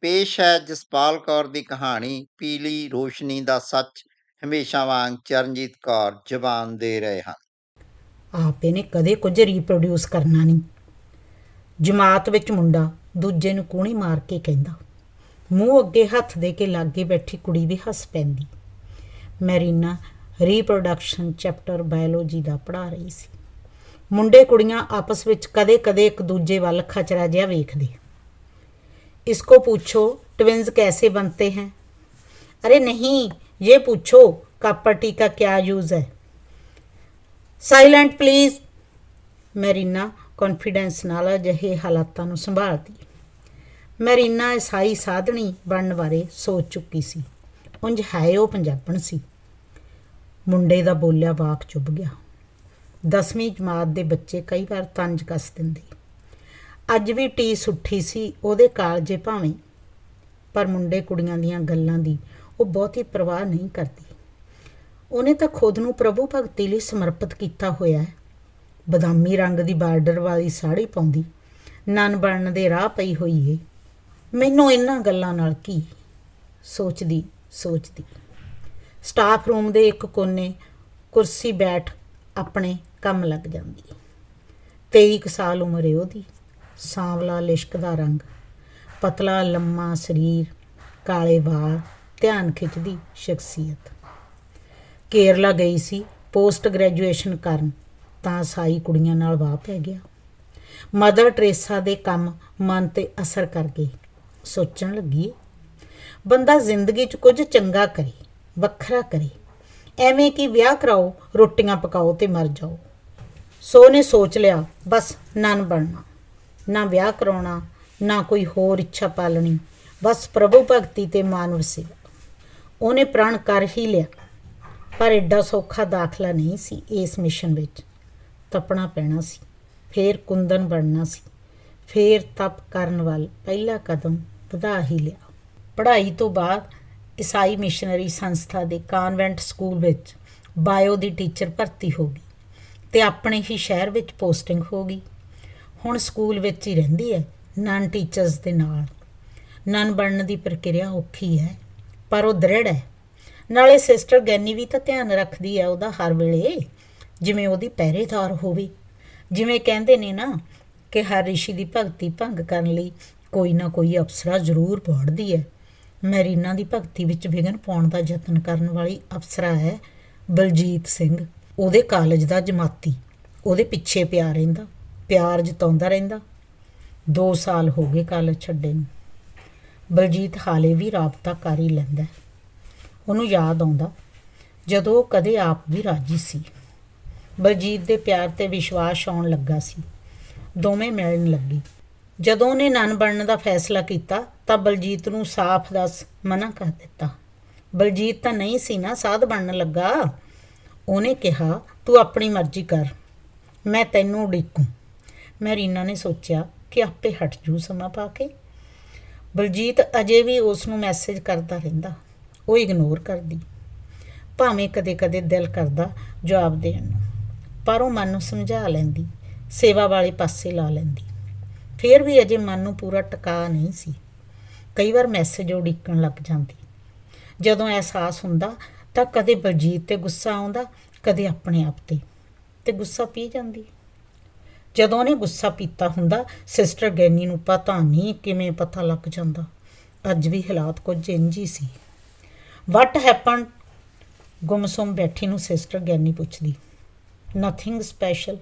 ਪੇਸ਼ ਹੈ ਜਸਪਾਲ ਕੌਰ ਦੀ ਕਹਾਣੀ, ਪੀਲੀ ਰੋਸ਼ਨੀ ਦਾ ਸੱਚ। ਹਮੇਸ਼ਾ ਵਾਂਗ ਚਰਨਜੀਤ ਕੌਰ ਜ਼ਬਾਨ ਦੇ ਰਹੇ ਹਨ। ਆਪੇ ਨੇ ਕਦੇ ਕੁਝ ਰੀਪਰੋਡਿਊਸ ਕਰਨਾ ਨਹੀਂ। ਜਮਾਤ ਵਿੱਚ ਮੁੰਡਾ ਦੂਜੇ ਨੂੰ ਕੂਣੀ ਮਾਰ ਕੇ ਕਹਿੰਦਾ, ਮੂੰਹ ਅੱਗੇ ਹੱਥ ਦੇ ਕੇ ਲਾਗੇ ਬੈਠੀ ਕੁੜੀ ਵੀ ਹੱਸ ਪੈਂਦੀ। ਮੈਰੀਨਾ ਰੀਪਰੋਡਕਸ਼ਨ ਚੈਪਟਰ ਬਾਇਓਲੋਜੀ ਦਾ ਪੜ੍ਹਾ ਰਹੀ ਸੀ। ਮੁੰਡੇ ਕੁੜੀਆਂ ਆਪਸ ਵਿੱਚ ਕਦੇ-ਕਦੇ ਇੱਕ ਦੂਜੇ ਵੱਲ ਖਚਰਾ ਜਿਹਾ ਵੇਖਦੇ इसको पूछो ट्विंस कैसे बनते हैं अरे नहीं ये पूछो कापटी का क्या यूज है ਸਾਇਲੈਂਟ ਪਲੀਜ਼ ਮੈਰੀਨਾ ਕੌਨਫੀਡੈਂਸ ਨਾਲ ਅਜਿਹੇ ਹਾਲਾਤਾਂ ਨੂੰ ਸੰਭਾਲਦੀ ਮੈਰੀਨਾ ਈਸਾਈ ਸਾਧਣੀ ਬਣਨ ਬਾਰੇ ਸੋਚ ਚੁੱਕੀ ਸੀ ਉਂਝ ਹੈ ਉਹ ਪੰਜਾਬਣ ਸੀ ਮੁੰਡੇ ਦਾ ਬੋਲਿਆ ਵਾਕ ਚੁੱਭ ਗਿਆ 10ਵੀਂ ਜਮਾਤ ਦੇ ਬੱਚੇ ਕਈ ਵਾਰ ਤੰਜ ਕੱਸ ਦਿੰਦੇ ਅੱਜ ਵੀ ਟੀ ਸੁੱਠੀ ਸੀ, ਉਹਦੇ ਕਾਲਜੇ ਭਾਵੇਂ, ਪਰ ਮੁੰਡੇ ਕੁੜੀਆਂ ਦੀਆਂ ਗੱਲਾਂ ਦੀ ਉਹ ਬਹੁਤੀ ਪਰਵਾਹ ਨਹੀਂ ਕਰਦੀ। ਉਹਨੇ ਤਾਂ ਖੁਦ ਨੂੰ ਪ੍ਰਭੂ ਭਗਤੀ ਲਈ ਸਮਰਪਿਤ ਕੀਤਾ ਹੋਇਆ ਹੈ। ਬਦਾਮੀ ਰੰਗ ਦੀ ਬਾਰਡਰ ਵਾਲੀ ਸਾੜੀ ਪਾਉਂਦੀ, ਨਨ ਬਣਨ ਦੇ ਰਾਹ ਪਈ ਹੋਈ ਏ। ਮੈਨੂੰ ਇਹਨਾਂ ਗੱਲਾਂ ਨਾਲ ਕੀ ਸੋਚਦੀ ਸੋਚਦੀ। ਸਟਾਫ ਰੂਮ ਦੇ ਇੱਕ ਕੋਨੇ ਕੁਰਸੀ ਬੈਠ ਆਪਣੇ ਕੰਮ ਲੱਗ ਜਾਂਦੀ। 23 ਕੁ ਸਾਲ ਉਮਰ ਏ ਉਹਦੀ। ਸਾਂਵਲਾ ਲਿਸ਼ਕਦਾ ਰੰਗ, ਪਤਲਾ ਲੰਮਾ ਸਰੀਰ, ਕਾਲੇ ਵਾਲ, ਧਿਆਨ ਖਿੱਚਦੀ ਸ਼ਖਸੀਅਤ। ਕੇਰਲਾ ਗਈ ਸੀ ਪੋਸਟ ਗ੍ਰੈਜੂਏਸ਼ਨ ਕਰਨ, ਤਾਂ ਸਾਈ ਕੁੜੀਆਂ ਨਾਲ ਵਾਹ ਪੈ ਗਿਆ। ਮਦਰ ਟਰੇਸਾ ਦੇ ਕੰਮ ਮਨ ਤੇ ਅਸਰ ਕਰ ਗਏ। ਸੋਚਣ ਲੱਗੀ ਬੰਦਾ ਜ਼ਿੰਦਗੀ 'ਚ ਕੁਝ ਚੰਗਾ ਕਰੇ, ਵੱਖਰਾ ਕਰੇ, ਐਵੇਂ ਕਿ ਵਿਆਹ ਕਰਾਓ, ਰੋਟੀਆਂ ਪਕਾਓ ਤੇ ਮਰ ਜਾਓ। ਸੋ ਨੇ ਸੋਚ ਲਿਆ, ਬਸ ਨਨ ਬਣਨਾ। ਨਾ ਵਿਆਹ ਕਰਾਉਣਾ, ਨਾ ਕੋਈ ਹੋਰ ਇੱਛਾ ਪਾਲਣੀ। ਬਸ ਪ੍ਰਭੂ ਭਗਤੀ ਤੇ ਮਾਨਵ ਸੇਵਾ। ਉਹਨੇ ਪ੍ਰਣ ਕਰ ਹੀ ਲਿਆ। ਪਰ ਐਡਾ ਸੌਖਾ ਦਾਖਲਾ ਨਹੀਂ ਸੀ ਇਸ ਮਿਸ਼ਨ ਵਿੱਚ। ਤਪਣਾ ਪੈਣਾ ਸੀ। ਫੇਰ ਕੁੰਦਨ ਬਣਨਾ ਸੀ। ਫੇਰ ਤਪ ਕਰਨ ਵੱਲ ਪਹਿਲਾ ਕਦਮ ਵਧਾ ਹੀ ਲਿਆ। ਪੜ੍ਹਾਈ ਤੋਂ ਬਾਅਦ ਈਸਾਈ ਮਿਸ਼ਨਰੀ ਸੰਸਥਾ ਦੇ ਕਾਨਵੈਂਟ ਸਕੂਲ ਵਿੱਚ ਬਾਇਓ ਦੀ ਟੀਚਰ ਭਰਤੀ ਹੋ ਗਈ ਤੇ ਆਪਣੇ ਹੀ ਸ਼ਹਿਰ ਵਿੱਚ ਪੋਸਟਿੰਗ ਹੋ ਗਈ। ਹੁਣ ਸਕੂਲ ਵਿੱਚ ਹੀ ਰਹਿੰਦੀ ਹੈ, ਨਨ ਟੀਚਰਸ ਦੇ ਨਾਲ। ਨਨ ਬਣਨ ਦੀ ਪ੍ਰਕਿਰਿਆ ਔਖੀ ਹੈ, ਪਰ ਉਹ ਦ੍ਰਿੜ ਹੈ। ਨਾਲੇ ਸਿਸਟਰ ਗੈਨੀ ਵੀ ਤਾਂ ਧਿਆਨ ਰੱਖਦੀ ਹੈ ਉਹਦਾ ਹਰ ਵੇਲੇ, ਜਿਵੇਂ ਉਹਦੀ ਪਹਿਰੇਦਾਰ ਹੋਵੇ। ਜਿਵੇਂ ਕਹਿੰਦੇ ਨੇ ਨਾ ਕਿ ਹਰ ਰਿਸ਼ੀ ਦੀ ਭਗਤੀ ਭੰਗ ਕਰਨ ਲਈ ਕੋਈ ਨਾ ਕੋਈ ਅਪਸਰਾ ਜ਼ਰੂਰ ਪੜਦੀ ਹੈ। ਮੈਰੀਨਾ ਦੀ ਭਗਤੀ ਵਿੱਚ ਵਿਘਨ ਪਾਉਣ ਦਾ ਯਤਨ ਕਰਨ ਵਾਲੀ ਅਪਸਰਾ ਹੈ ਬਲਜੀਤ ਸਿੰਘ, ਉਹਦੇ ਕਾਲਜ ਦਾ ਜਮਾਤੀ। ਉਹਦੇ ਪਿੱਛੇ ਪਿਆ ਰਹਿੰਦਾ। ਪਿਆਰ ਜਤਾਉਂਦਾ ਰਹਿੰਦਾ। 2 ਸਾਲ ਹੋ ਗਏ ਕਾਲਜ ਛੱਡੇ ਨੂੰ। ਬਲਜੀਤ ਹਾਲੇ ਵੀ ਰਾਬਤਾ ਕਰ ਹੀ ਲੈਂਦਾ। ਉਹਨੂੰ ਯਾਦ ਆਉਂਦਾ ਜਦੋਂ ਉਹ ਕਦੇ ਆਪ ਵੀ ਰਾਜੀ ਸੀ। ਬਲਜੀਤ ਦੇ ਪਿਆਰ ਤੇ ਵਿਸ਼ਵਾਸ ਆਉਣ ਲੱਗਾ ਸੀ। ਦੋਵੇਂ ਮਿਲਣ ਲੱਗੇ। ਜਦੋਂ ਉਹਨੇ ਨਨ ਬਣਨ ਦਾ ਫੈਸਲਾ ਕੀਤਾ ਤਾਂ ਬਲਜੀਤ ਨੂੰ ਸਾਫ਼ ਦੱਸ ਮਨਾ ਕਰ ਦਿੱਤਾ। ਬਲਜੀਤ ਤਾਂ ਨਹੀਂ ਸੀ ਨਾ ਸਾਧ ਬਣਨ ਲੱਗਾ। ਉਹਨੇ ਕਿਹਾ, ਤੂੰ ਆਪਣੀ ਮਰਜ਼ੀ ਕਰ। ਮੈਂ ਤੈਨੂੰ ਉਡੀਕੂ। ਮੈਂ ਰੀਨਾ ਨੇ ਸੋਚਿਆ ਕਿ ਆਪੇ ਹਟ ਜੂ ਸਮਾਂ ਪਾ ਕੇ। ਬਲਜੀਤ ਅਜੇ ਵੀ ਉਸ ਨੂੰ ਮੈਸੇਜ ਕਰਦਾ ਰਹਿੰਦਾ, ਉਹ ਇਗਨੋਰ ਕਰਦੀ, ਭਾਵੇਂ ਕਦੇ-ਕਦੇ ਦਿਲ ਕਰਦਾ ਜਵਾਬ ਦੇਣ ਨੂੰ, ਪਰ ਉਹ ਮਨ ਨੂੰ ਸਮਝਾ ਲੈਂਦੀ, ਸੇਵਾ ਵਾਲੇ ਪਾਸੇ ਲਾ ਲੈਂਦੀ। ਫਿਰ ਵੀ ਅਜੇ ਮਨ ਨੂੰ ਪੂਰਾ ਟਿਕਾ ਨਹੀਂ ਸੀ। ਕਈ ਵਾਰ ਮੈਸੇਜ ਉਡੀਕਣ ਲੱਗ ਜਾਂਦੀ। ਜਦੋਂ ਅਹਿਸਾਸ ਹੁੰਦਾ ਤਾਂ ਕਦੇ ਬਲਜੀਤ ਤੇ ਗੁੱਸਾ ਆਉਂਦਾ, ਕਦੇ ਆਪਣੇ ਆਪ ਤੇ ਤੇ ਗੁੱਸਾ ਪੀ ਜਾਂਦੀ। ਜਦੋਂ ਉਹਨੇ ਗੁੱਸਾ ਪੀਤਾ ਹੁੰਦਾ ਸਿਸਟਰ ਗੈਨੀ ਨੂੰ ਪਤਾ ਨਹੀਂ ਕਿਵੇਂ ਪਤਾ ਲੱਗ ਜਾਂਦਾ। ਅੱਜ ਵੀ ਹਾਲਾਤ ਕੁਝ ਇੰਜ ਹੀ ਸੀ। ਵਾਟ ਹੈਪਨ ਗੁੰਮਸੁੰਮ ਬੈਠੀ ਨੂੰ ਸਿਸਟਰ ਗੈਨੀ ਪੁੱਛਦੀ। ਨਥਿੰਗ ਸਪੈਸ਼ਲ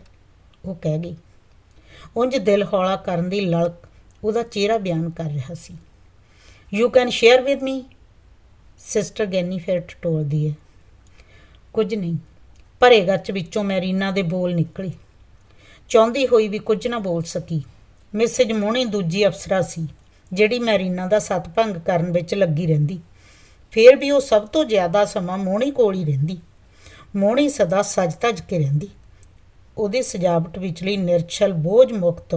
ਉਹ ਕਹਿ ਗਈ। ਉਂਝ ਦਿਲ ਹੌਲਾ ਕਰਨ ਦੀ ਲਲਕ ਉਹਦਾ ਚਿਹਰਾ ਬਿਆਨ ਕਰ ਰਿਹਾ ਸੀ। You can share with me sister Gaini ਫਿਰ ਟਟੋਲਦੀ ਹੈ। ਕੁਝ ਨਹੀਂ, ਭਰੇ ਗੱਚ ਵਿੱਚੋਂ ਮੈਰੀਨਾ ਦੇ ਬੋਲ ਨਿਕਲੇ। ਚਾਹੁੰਦੀ ਹੋਈ ਵੀ ਕੁਝ ਨਾ ਬੋਲ ਸਕੀ। ਮਿਸਿਜ ਮੋਹਣੀ ਦੂਜੀ ਅਫਸਰਾ ਸੀ, ਜਿਹੜੀ ਮੈਰੀਨਾ ਦਾ ਸਤਭੰਗ ਕਰਨ ਵਿੱਚ ਲੱਗੀ ਰਹਿੰਦੀ। ਫਿਰ ਵੀ ਉਹ ਸਭ ਤੋਂ ਜ਼ਿਆਦਾ ਸਮਾਂ ਮੋਹਣੀ ਕੋਲ ਹੀ ਰਹਿੰਦੀ। ਮੋਹਣੀ ਸਦਾ ਸਜ ਧਜ ਕੇ ਰਹਿੰਦੀ। ਉਹਦੀ ਸਜਾਵਟ ਵਿਚਲੀ ਨਿਰਛਲ ਬੋਝ ਮੁਕਤ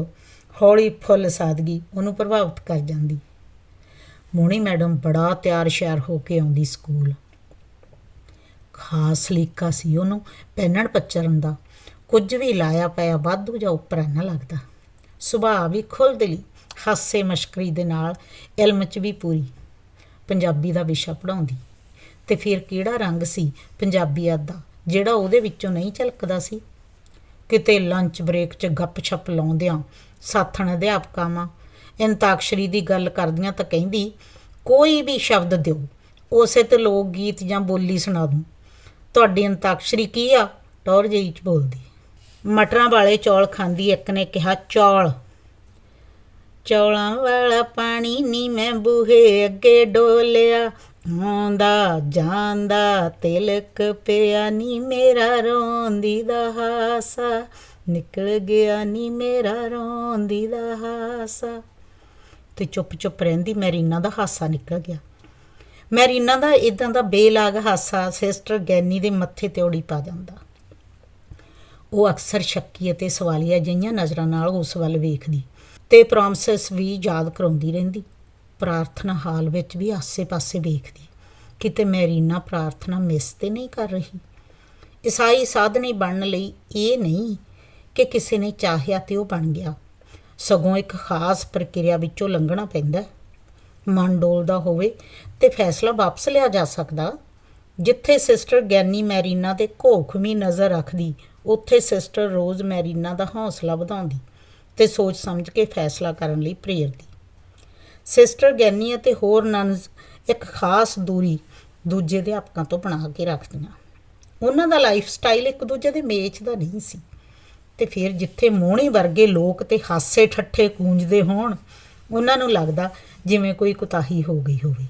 ਹੌਲੀ ਫੁੱਲ ਸਾਦਗੀ ਉਹਨੂੰ ਪ੍ਰਭਾਵਿਤ ਕਰ ਜਾਂਦੀ। ਮੋਹਣੀ ਮੈਡਮ ਬੜਾ ਤਿਆਰ ਸ਼ਿਆਰ ਹੋ ਕੇ ਆਉਂਦੀ ਸਕੂਲ। ਖਾਸ ਲੀਕਾ ਸੀ ਉਹਨੂੰ, ਪਹਿਨਣ ਪੱਚਰਨ ਦਾ। ਕੁਝ ਵੀ ਲਾਇਆ ਪਿਆ ਵਾਧੂ ਜਾਂ ਉੱਪਰ ਨਾ ਲੱਗਦਾ। ਸੁਭਾਅ ਵੀ ਖੁੱਲ੍ਹ ਦਿਲੀ ਹਾਸੇ ਮਸ਼ਕਰੀ ਦੇ ਨਾਲ ਇਲਮ 'ਚ ਵੀ ਪੂਰੀ। ਪੰਜਾਬੀ ਦਾ ਵਿਸ਼ਾ ਪੜਾਉਂਦੀ ਤੇ ਫਿਰ ਕਿਹੜਾ ਰੰਗ ਸੀ ਪੰਜਾਬੀਅਤ ਦਾ, ਜਿਹੜਾ ਉਹਦੇ ਵਿੱਚੋਂ ਨਹੀਂ ਝਲਕਦਾ ਸੀ? ਕਿਤੇ ਲੰਚ ਬ੍ਰੇਕ 'ਚ ਗੱਪ-ਛਪ ਲਾਉਂਦਿਆਂ ਸਾਥਣ ਅਧਿਆਪਕਾਂ ਵਾਂ ਇੰਤਾਕਸ਼ਰੀ ਦੀ ਗੱਲ ਕਰਦੀਆਂ ਤਾਂ ਕਹਿੰਦੀ, ਕੋਈ ਵੀ ਸ਼ਬਦ ਦਿਓ, ਉਸੇ ਤੇ ਲੋਕ ਗੀਤ ਜਾਂ ਬੋਲੀ ਸੁਣਾ ਦੂੰ। ਤੁਹਾਡੀ ਅੰਤਾਕਸ਼ਰੀ ਕੀ ਆ? ਟੌਰ ਜਿਹੀ ਚ ਬੋਲਦੀ। ਮਟਰਾਂ ਵਾਲੇ ਚੌਲ ਖਾਂਦੀ, ਇੱਕ ਨੇ ਕਿਹਾ ਚੌਲ। ਚੌਲਾਂ ਵਾਲਾ ਪਾਣੀ ਨੀ ਮੈਂ ਬੂਹੇ ਅੱਗੇ ਡੋਲਿਆ ਆਉਂਦਾ ਜਾਂਦਾ ਤਿਲਕ ਪਿਆ ਨੀ ਮੇਰਾ, ਰੋਂਦੀ ਦਾ ਹਾਸਾ ਨਿਕਲ ਗਿਆ ਨੀ ਮੇਰਾ, ਰੋਂਦੀ ਦਾ ਹਾਸਾ। ਤੇ ਚੁੱਪ ਚੁੱਪ ਰਹਿੰਦੀ, ਮੈਰੀਨਾ ਦਾ ਹਾਸਾ ਨਿਕਲ ਗਿਆ। ਮੈਰੀਨਾ ਦਾ ਇਦਾਂ ਦਾ ਬੇਲਾਗ ਹਾਸਾ, ਸਿਸਟਰ ਗੈਨੀ ਦੇ ਮੱਥੇ ਤੇ ਉੜੀ ਪਾ ਜਾਂਦਾ। ਉਹ ਅਕਸਰ ਸ਼ੱਕੀ ਅਤੇ ਸਵਾਲੀਆ ਜਿਹੀਆਂ ਨਜ਼ਰਾਂ ਨਾਲ ਉਸ ਵੱਲ ਵੇਖਦੀ ਤੇ ਪ੍ਰੋਮਿਸਸ ਵੀ ਯਾਦ ਕਰਾਉਂਦੀ ਰਹਿੰਦੀ। ਪ੍ਰਾਰਥਨਾ ਹਾਲ ਵਿੱਚ ਵੀ ਆਸੇ-ਪਾਸੇ ਵੇਖਦੀ। ਕਿਤੇ ਮੈਰੀਨਾ ਪ੍ਰਾਰਥਨਾ ਮਿਸ ਤੇ ਨਹੀਂ ਕਰ ਰਹੀ। ਈਸਾਈ ਸਾਧਨੀ ਬਣਨ ਲਈ ਇਹ ਨਹੀਂ ਕਿ ਕਿਸੇ ਨੇ ਚਾਹਿਆ ਤੇ ਉਹ ਬਣ ਗਿਆ। ਸਗੋਂ ਇੱਕ ਖਾਸ ਪ੍ਰਕਿਰਿਆ ਵਿੱਚੋਂ ਲੰਘਣਾ ਪੈਂਦਾ ਮਨ ਡੋਲਦਾ ਹੋਵੇ ਤੇ ਫੈਸਲਾ ਵਾਪਸ ਲਿਆ ਜਾ ਸਕਦਾ। ਜਿੱਥੇ ਸਿਸਟਰ ਗਿਆਨੀ ਮੈਰੀਨਾ ਤੇ ਘੋਖਵੀਂ ਨਜ਼ਰ ਰੱਖਦੀ ਉੱਥੇ ਸਿਸਟਰ ਰੋਜ਼ ਮੈਰੀਨਾ ਦਾ ਹੌਸਲਾ ਵਧਾਉਂਦੀ ਤੇ ਸੋਚ ਸਮਝ ਕੇ ਫੈਸਲਾ ਕਰਨ ਲਈ ਪ੍ਰੇਰਦੀ। ਸਿਸਟਰ ਗੈਨੀ ਅਤੇ ਹੋਰ ਨਨਸ ਇੱਕ ਖਾਸ ਦੂਰੀ ਦੂਜੇ ਅਧਿਆਪਕਾਂ ਤੋਂ ਬਣਾ ਕੇ ਰੱਖਦੀਆਂ। ਉਹਨਾਂ ਦਾ ਲਾਈਫ ਸਟਾਈਲ ਇੱਕ ਦੂਜੇ ਦੇ ਮੇਚ ਦਾ ਨਹੀਂ ਸੀ। ਤੇ ਫਿਰ ਜਿੱਥੇ ਮੋਹਣੀ ਵਰਗੇ ਲੋਕ ਤੇ ਹਾਸੇ ਠੱਠੇ ਕੂੰਜਦੇ ਹੋਣ, ਉਹਨਾਂ ਨੂੰ ਲੱਗਦਾ ਜਿਵੇਂ ਕੋਈ ਕੁਤਾਹੀ ਹੋ ਗਈ ਹੋਵੇ।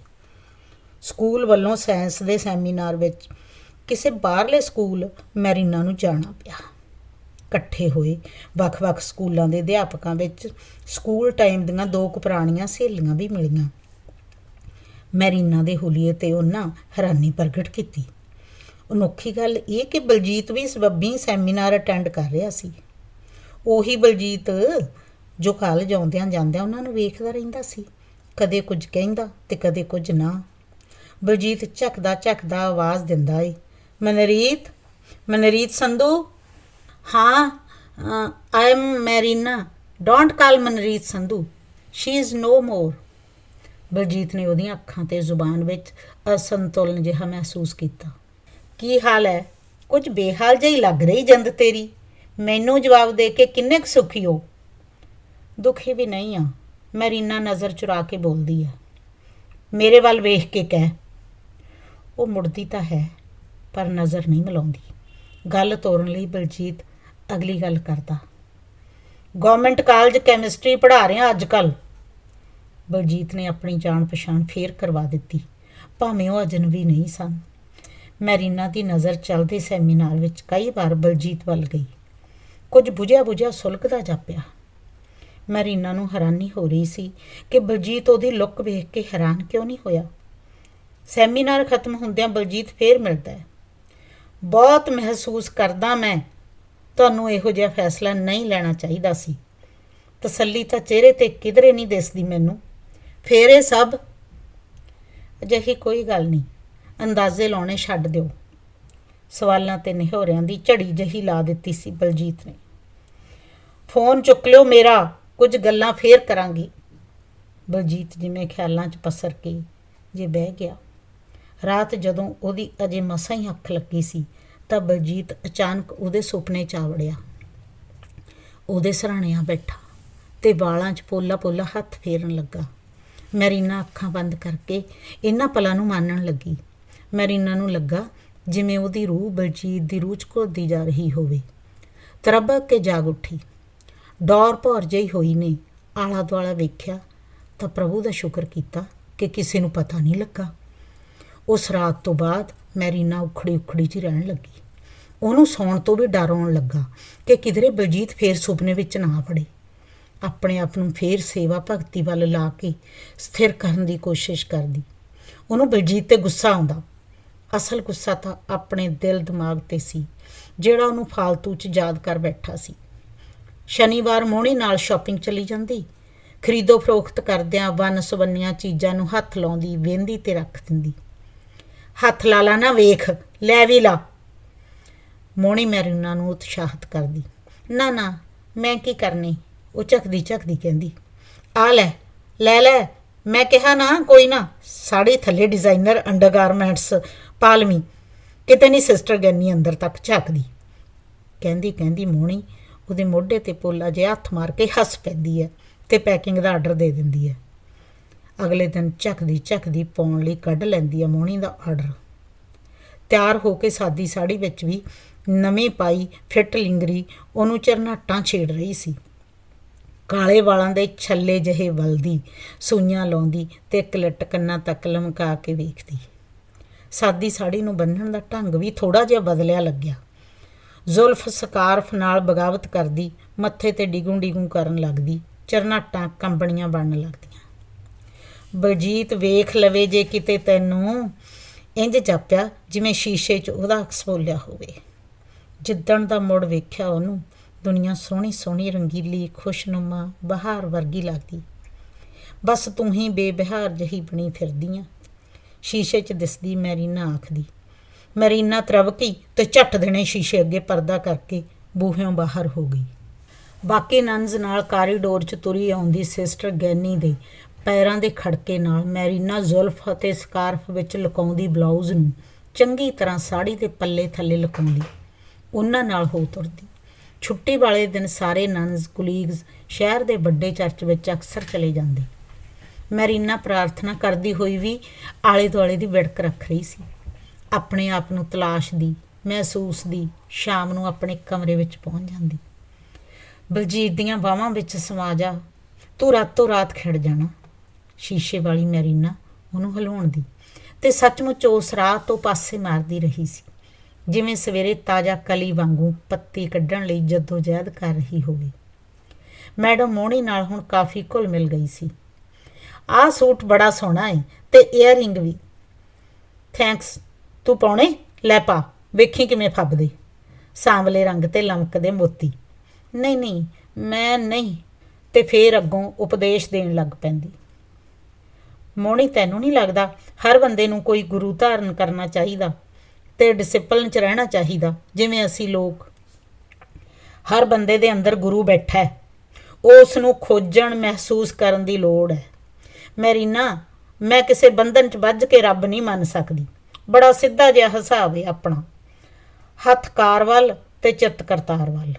ਸਕੂਲ ਵੱਲੋਂ ਸਾਇੰਸ ਦੇ ਸੈਮੀਨਾਰ ਵਿੱਚ ਕਿਸੇ ਬਾਹਰਲੇ ਸਕੂਲ ਮੈਰੀਨਾ ਨੂੰ ਜਾਣਾ ਪਿਆ। ਇਕੱਠੇ ਹੋਏ ਵੱਖ-ਵੱਖ ਸਕੂਲਾਂ ਦੇ ਅਧਿਆਪਕਾਂ ਵਿੱਚ ਸਕੂਲ ਟਾਈਮ ਦੀਆਂ ਦੋ ਕੁ ਪੁਰਾਣੀਆਂ ਸਹੇਲੀਆਂ ਵੀ ਮਿਲੀਆਂ। ਮੈਰੀਨਾ ਦੇ ਹੁਲੀਏ ਤੇ ਉਹਨਾਂ ਹੈਰਾਨੀ ਪ੍ਰਗਟ ਕੀਤੀ। ਅਨੋਖੀ ਗੱਲ ਇਹ ਕਿ ਬਲਜੀਤ ਵੀ ਸਬੱਬੀ ਸੈਮੀਨਾਰ ਅਟੈਂਡ ਕਰ ਰਿਹਾ ਸੀ। ਉਹੀ ਬਲਜੀਤ ਜੋ ਕਾਲਜ ਆਉਂਦਿਆਂ ਜਾਂਦਿਆਂ ਉਹਨਾਂ ਨੂੰ ਵੇਖਦਾ ਰਹਿੰਦਾ ਸੀ। ਕਦੇ ਕੁਝ ਕਹਿੰਦਾ ਤੇ ਕਦੇ ਕੁਝ ਨਾ। ਬਲਜੀਤ ਝਕਦਾ ਝਕਦਾ ਆਵਾਜ਼ ਦਿੰਦਾ ਏ। ਮਨਰੀਤ ਮਨਰੀਤ ਸੰਧੂ? ਹਾਂ I am Marina don't call Manreet Sandhu. She is no more Baljit ਨੇ ਉਹਦੀਆਂ ਅੱਖਾਂ ਤੇ ਜ਼ੁਬਾਨ ਵਿੱਚ ਅਸੰਤੁਲਨ ਜਿਹਾ ਮਹਿਸੂਸ ਕੀਤਾ। ਕੀ ਹਾਲ ਹੈ? ਕੁਝ ਬੇਹਾਲ ਜਿਹੀ ਲੱਗ ਰਹੀ ਜੰਦ ਤੇਰੀ। ਮੈਨੂੰ ਜਵਾਬ ਦੇ ਕੇ ਕਿੰਨੇ ਕੁ ਸੁਖੀ ਹੋ। ਦੁਖੀ ਵੀ ਨਹੀਂ ਆ। ਮੈਰੀਨਾ ਨਜ਼ਰ ਚੁਰਾ ਕੇ ਬੋਲਦੀ ਆ। ਮੇਰੇ ਵੱਲ ਵੇਖ ਕੇ ਕਹਿ। ਉਹ ਮੁੜਦੀ ਤਾਂ ਹੈ। ਪਰ ਨਜ਼ਰ ਨਹੀਂ ਮਿਲਾਉਂਦੀ। ਗੱਲ ਤੋਰਨ ਲਈ ਬਲਜੀਤ ਅਗਲੀ ਗੱਲ ਕਰਦਾ। ਗਵਰਨਮੈਂਟ ਕਾਲਜ ਕੈਮਿਸਟਰੀ ਪੜ੍ਹਾ ਰਿਹਾ ਅੱਜ ਕੱਲ ਬਲਜੀਤ ਨੇ ਆਪਣੀ ਜਾਣ ਪਛਾਣ ਫੇਰ ਕਰਵਾ ਦਿੱਤੀ। ਭਾਵੇਂ ਉਹ ਅਜਨਬੀ ਨਹੀਂ ਸਨ। ਮੈਰੀਨਾ ਦੀ ਨਜ਼ਰ ਚੱਲਦੇ ਸੈਮੀਨਾਰ ਵਿੱਚ ਕਈ ਵਾਰ ਬਲਜੀਤ ਵੱਲ ਗਈ। ਕੁਝ ਬੁਝਿਆ ਬੁਝਿਆ ਸੁਲਕਦਾ ਜਾਪਿਆ। ਮੈਰੀਨਾ ਨੂੰ ਹੈਰਾਨੀ ਹੋ ਰਹੀ ਸੀ ਕਿ ਬਲਜੀਤ ਉਹਦੀ ਲੁੱਕ ਵੇਖ ਕੇ ਹੈਰਾਨ ਕਿਉਂ ਨਹੀਂ ਹੋਇਆ। ਸੈਮੀਨਾਰ ਖਤਮ ਹੁੰਦਿਆਂ ਬਲਜੀਤ ਫੇਰ ਮਿਲਦਾ ਹੈ। ਬਹੁਤ ਮਹਿਸੂਸ ਕਰਦਾ ਮੈਂ। ਤੁਹਾਨੂੰ ਇਹੋ ਜਿਹਾ ਫੈਸਲਾ ਨਹੀਂ ਲੈਣਾ ਚਾਹੀਦਾ ਸੀ। ਤਸੱਲੀ ਤਾਂ ਚਿਹਰੇ ਤੇ ਕਿਧਰੇ ਨਹੀਂ ਦਿਸਦੀ ਮੈਨੂੰ। ਫੇਰ ਇਹ ਸਭ? ਅਜਿਹੀ ਕੋਈ ਗੱਲ ਨਹੀਂ। ਅੰਦਾਜ਼ੇ ਲਾਉਣੇ ਛੱਡ ਦਿਓ। ਸਵਾਲਾਂ ਤੇ ਨਿਹੋਰਿਆਂ ਦੀ ਝੜੀ ਜਹੀ ਲਾ ਦਿੱਤੀ ਸੀ ਬਲਜੀਤ ਨੇ। ਫੋਨ ਚੁੱਕ ਲਿਓ ਮੇਰਾ, ਕੁਝ ਗੱਲਾਂ ਫੇਰ ਕਰਾਂਗੀ। ਬਲਜੀਤ ਜਿਵੇਂ ਖਿਆਲਾਂ 'ਚ ਪਸਰ ਕੇ ਜੇ ਬਹਿ ਗਿਆ। ਰਾਤ ਜਦੋਂ ਉਹਦੀ ਅਜੇ ਮਸਾਂ ਹੀ ਅੱਖ ਲੱਗੀ ਸੀ, ਤਾਂ ਬਲਜੀਤ ਅਚਾਨਕ ਉਹਦੇ ਸੁਪਨੇ 'ਚ ਆ ਵੜਿਆ। ਉਹਦੇ ਸਰਾਣਿਆਂ ਬੈਠਾ ਤੇ ਵਾਲਾਂ 'ਚ ਪੋਲਾ ਪੋਲਾ ਹੱਥ ਫੇਰਨ ਲੱਗਾ। ਮੈਰੀਨਾ ਅੱਖਾਂ ਬੰਦ ਕਰਕੇ ਇਹਨਾਂ ਪਲਾਂ ਨੂੰ ਮਾਨਣ ਲੱਗੀ। ਮੈਰੀਨਾ ਨੂੰ ਲੱਗਾ ਜਿਵੇਂ ਉਹਦੀ ਰੂਹ ਬਲਜੀਤ ਦੀ ਰੂਹ 'ਚ ਘੁਲਦੀ ਜਾ ਰਹੀ ਹੋਵੇ। ਤਰਬਕ ਕੇ ਜਾਗ ਉੱਠੀ। ਡੌਰ ਭੌਰ ਜਿਹੀ ਹੋਈ ਨੇ ਆਲਾ ਦੁਆਲਾ ਵੇਖਿਆ ਤਾਂ ਪ੍ਰਭੂ ਦਾ ਸ਼ੁਕਰ ਕੀਤਾ ਕਿ ਕਿਸੇ ਨੂੰ ਪਤਾ ਨਹੀਂ ਲੱਗਾ। ਉਸ ਰਾਤ ਤੋਂ ਬਾਅਦ ਮੈਰੀਨਾ ਉਖੜੀ ਉਖੜੀ ਜਿਹੀ ਰਹਿਣ ਲੱਗੀ। ਉਹਨੂੰ ਸੌਣ ਤੋਂ ਵੀ ਡਰ ਆਉਣ ਲੱਗਾ ਕਿ ਕਿਧਰੇ ਬਲਜੀਤ ਫੇਰ ਸੁਪਨੇ ਵਿੱਚ ਨਾ ਪੜੇ ਆਪਣੇ ਆਪ ਨੂੰ ਫੇਰ ਸੇਵਾ ਭਗਤੀ ਵੱਲ ਲਾ ਕੇ ਸਥਿਰ ਕਰਨ ਦੀ ਕੋਸ਼ਿਸ਼ ਕਰਦੀ। ਉਹਨੂੰ ਬਲਜੀਤ ਤੇ ਗੁੱਸਾ ਆਉਂਦਾ। ਅਸਲ ਗੁੱਸਾ ਤਾਂ ਆਪਣੇ ਦਿਲ ਦਿਮਾਗ ਤੇ ਸੀ, ਜਿਹੜਾ ਉਹਨੂੰ ਫਾਲਤੂ ਚ ਯਾਦ ਕਰ ਬੈਠਾ ਸੀ। ਸ਼ਨੀਵਾਰ ਮੋਹਣੀ ਨਾਲ ਸ਼ਾਪਿੰਗ ਚਲੀ ਜਾਂਦੀ। ਖਰੀਦੋ ਫਰੋਖਤ ਕਰਦਿਆਂ ਵੰਨ ਸੁਵੰਨੀਆਂ ਚੀਜ਼ਾਂ ਨੂੰ ਹੱਥ ਲਾਉਂਦੀ, ਵੇਂਦੀ ਤੇ ਰੱਖ ਦਿੰਦੀ। ਹੱਥ ਲਾ ਲਾ, ਨਾ ਵੇਖ, ਲੈ ਵੀ ਲਾ। ਮੋਣੀ ਮੈਰੀਨਾ ਨੂੰ ਉਤਸ਼ਾਹਿਤ ਕਰਦੀ। ਨਾ ਨਾ, ਮੈਂ ਕੀ ਕਰਨੀ? ਉਹ ਝਕਦੀ ਝਕਦੀ ਕਹਿੰਦੀ, ਆ ਲੈ ਲੈ ਲੈ, ਮੈਂ ਕਿਹਾ ਨਾ, ਕੋਈ ਨਾ, ਸਾੜੀ ਥੱਲੇ ਡਿਜ਼ਾਈਨਰ ਅੰਡਰਗਾਰਮੈਂਟਸ ਪਾਲਮੀ ਕਿਤੇ ਨਹੀਂ ਸਿਸਟਰ ਗੰਨੀ ਅੰਦਰ ਤੱਕ ਝਾਕਦੀ। ਕਹਿੰਦੀ ਕਹਿੰਦੀ ਮੋਹਣੀ ਉਹਦੇ ਮੋਢੇ ਤੇ ਪੋਲਾ ਜਿਹਾ ਹੱਥ ਮਾਰ ਕੇ ਹੱਸ ਪੈਂਦੀ ਹੈ ਤੇ ਪੈਕਿੰਗ ਦਾ ਆਰਡਰ ਦੇ ਦਿੰਦੀ ਹੈ। ਅਗਲੇ ਦਿਨ ਝਕਦੀ ਝਕਦੀ ਪਾਉਣ ਲਈ ਕੱਢ ਲੈਂਦੀ ਹੈ ਮੋਹਣੀ ਦਾ ਆਰਡਰ ਤਿਆਰ ਹੋ ਕੇ ਸਾਦੀ ਸਾੜੀ ਵਿੱਚ ਵੀ ਨਵੀਂ ਪਾਈ ਫਿੱਟ ਲਿੰਗਰੀ, ਉਹਨੂੰ ਚਰਨਾਟਾਂ ਛੇੜ ਰਹੀ ਸੀ। ਕਾਲੇ ਵਾਲਾਂ ਦੇ ਛੱਲੇ ਜਿਹੇ ਵਲਦੀ, ਸੂਈਆਂ ਲਾਉਂਦੀ ਤੇ ਇੱਕ ਲੱਟ ਕੰਨਾਂ ਤੱਕ ਲਮਕਾ ਕੇ ਵੇਖਦੀ। ਸਾਦੀ ਸਾੜੀ ਨੂੰ ਬੰਨਣ ਦਾ ਢੰਗ ਵੀ ਥੋੜਾ ਜਿਹਾ ਬਦਲਿਆ ਲੱਗਿਆ। ਜ਼ੁਲਫ ਸਕਾਰਫ ਨਾਲ ਬਗਾਵਤ ਕਰਦੀ, ਮੱਥੇ ਤੇ ਡਿਗੂ ਡਿਗੂ ਕਰਨ ਲੱਗਦੀ ਚਰਨਾਟਾਂ ਕੰਬਣੀਆਂ ਬਣਨ ਲੱਗਦੀਆਂ। ਬਲਜੀਤ ਵੇਖ ਲਵੇ ਜੇ ਕਿਤੇ ਤੈਨੂੰ। ਇੰਜ ਜਾਪਿਆ ਜਿਵੇਂ ਸ਼ੀਸ਼ੇ 'ਚ ਉਹਦਾ ਅਕਸ ਬੋਲਿਆ ਹੋਵੇ। ਜਿੱਦਣ ਦਾ ਮੁੜ ਵੇਖਿਆ ਉਹਨੂੰ, ਦੁਨੀਆ ਸੋਹਣੀ ਸੋਹਣੀ ਰੰਗੀਲੀ, ਖੁਸ਼ਨੁਮਾ, ਬਹਾਰ ਵਰਗੀ ਲੱਗਦੀ। ਬਸ ਤੂੰ ਹੀ ਬੇਬਹਾਰ ਜਹੀ ਬਣੀ ਫਿਰਦੀ ਆ ਸ਼ੀਸ਼ੇ 'ਚ ਦਿਸਦੀ ਮੈਰੀਨਾ ਆਖਦੀ, ਮੈਰੀਨਾ ਤਰਵਕੀ ਤੇ ਝੱਟ ਦੇਣੇ ਸ਼ੀਸ਼ੇ ਅੱਗੇ ਪਰਦਾ ਕਰਕੇ ਬੂਹਿਓਂ ਬਾਹਰ ਹੋ ਗਈ। ਬਾਕੀ ਨਨਜ਼ ਨਾਲ ਕਾਰੀਡੋਰ 'ਚ ਤੁਰੀ ਆਉਂਦੀ ਸਿਸਟਰ ਗੈਨੀ ਦੇ ਪੈਰਾਂ ਦੇ ਖੜਕੇ ਨਾਲ ਮੈਰੀਨਾ ਜ਼ੁਲਫ ਅਤੇ ਸਕਾਰਫ ਵਿੱਚ ਲੁਕਾਉਂਦੀ ਬਲਾਊਜ਼ ਨੂੰ ਚੰਗੀ ਤਰ੍ਹਾਂ ਸਾੜੀ ਦੇ ਪੱਲੇ ਥੱਲੇ ਲੁਕਾਉਂਦੀ, ਉਹਨਾਂ ਨਾਲ ਹੋ ਤੁਰਦੀ। ਛੁੱਟੀ ਵਾਲੇ ਦਿਨ ਸਾਰੇ ਨਨਜ਼ ਕੁਲੀਗਸ ਸ਼ਹਿਰ ਦੇ ਵੱਡੇ ਚਰਚ ਵਿੱਚ ਅਕਸਰ ਚਲੇ ਜਾਂਦੇ। ਮੈਰੀਨਾ ਪ੍ਰਾਰਥਨਾ ਕਰਦੀ ਹੋਈ ਵੀ ਆਲੇ ਦੁਆਲੇ ਦੀ ਵਿੜਕ ਰੱਖ ਰਹੀ ਸੀ। ਆਪਣੇ ਆਪ ਨੂੰ ਤਲਾਸ਼ ਦੀ, ਮਹਿਸੂਸ ਦੀ, ਸ਼ਾਮ ਨੂੰ ਆਪਣੇ ਕਮਰੇ ਵਿੱਚ ਪਹੁੰਚ ਜਾਂਦੀ। ਬਲਜੀਤ ਦੀਆਂ ਬਾਹਾਂ ਵਿੱਚ ਸਮਾ ਜਾ, ਤੂੰ ਰਾਤੋਂ ਰਾਤ ਖਿੜ ਜਾਣਾ। ਸ਼ੀਸ਼ੇ ਵਾਲੀ ਮੈਰੀਨਾ ਉਹਨੂੰ ਹਿਲਾਉਣ ਦੀ ਤੇ ਸੱਚਮੁੱਚ ਉਸ ਰਾਹ ਤੋਂ ਪਾਸੇ ਮਾਰਦੀ ਰਹੀ ਸੀ। ਜਿਵੇਂ ਸਵੇਰੇ ਤਾਜ਼ਾ ਕਲੀ ਵਾਂਗੂ ਪੱਤੀ ਕੱਢਣ ਲਈ ਜਦੋਜਹਿਦ ਕਰ ਰਹੀ ਹੋਵੇ। ਮੈਡਮ ਮੋਹਣੀ ਨਾਲ ਹੁਣ ਕਾਫੀ ਘੁਲ ਮਿਲ ਗਈ ਸੀ। ਆਹ ਸੂਟ ਬੜਾ ਸੋਹਣਾ ਹੈ ਤੇ ਇਅਰਿੰਗ ਵੀ। ਥੈਂਕਸ ਤੂੰ ਪਾਉਣੇ? ਲੈ ਪਾ, ਵੇਖੀ ਕਿਵੇਂ ਫੱਬਦੇ। ਸਾਂਵਲੇ ਰੰਗ ਤੇ ਲਮਕਦੇ ਮੋਤੀ। ਨਹੀਂ ਨਹੀਂ, ਮੈਂ ਨਹੀਂ। ਤੇ ਫੇਰ ਅੱਗੋਂ ਉਪਦੇਸ਼ ਦੇਣ ਲੱਗ ਪੈਂਦੀ। ਮੋਣੀ ਤੈਨੂੰ ਨਹੀਂ ਲੱਗਦਾ ਹਰ ਬੰਦੇ ਨੂੰ ਕੋਈ ਗੁਰੂ ਧਾਰਨ ਕਰਨਾ ਚਾਹੀਦਾ ਤੇ ਡਿਸਪਲਨ ਚ ਰਹਿਣਾ ਚਾਹੀਦਾ? ਜਿਵੇਂ ਅਸੀਂ ਲੋਕ, ਹਰ ਬੰਦੇ ਦੇ ਅੰਦਰ ਗੁਰੂ ਬੈਠਾ ਹੈ। ਉਸ ਨੂੰ ਖੋਜਣ ਮਹਿਸੂਸ ਕਰਨ ਦੀ ਲੋੜ ਹੈ। ਮੈਰੀਨਾ ਮੈਂ ਕਿਸੇ ਬੰਧਨ ਚ ਵੱਜ ਕੇ ਰੱਬ ਨਹੀਂ ਮੰਨ ਸਕਦੀ। ਬੜਾ ਸਿੱਧਾ ਜਿਹਾ ਹਿਸਾਬ ਹੈ ਆਪਣਾ। ਹੱਥ ਕਾਰ ਵੱਲ ਤੇ ਚਿੱਤ ਕਰਤਾਰ ਵੱਲ।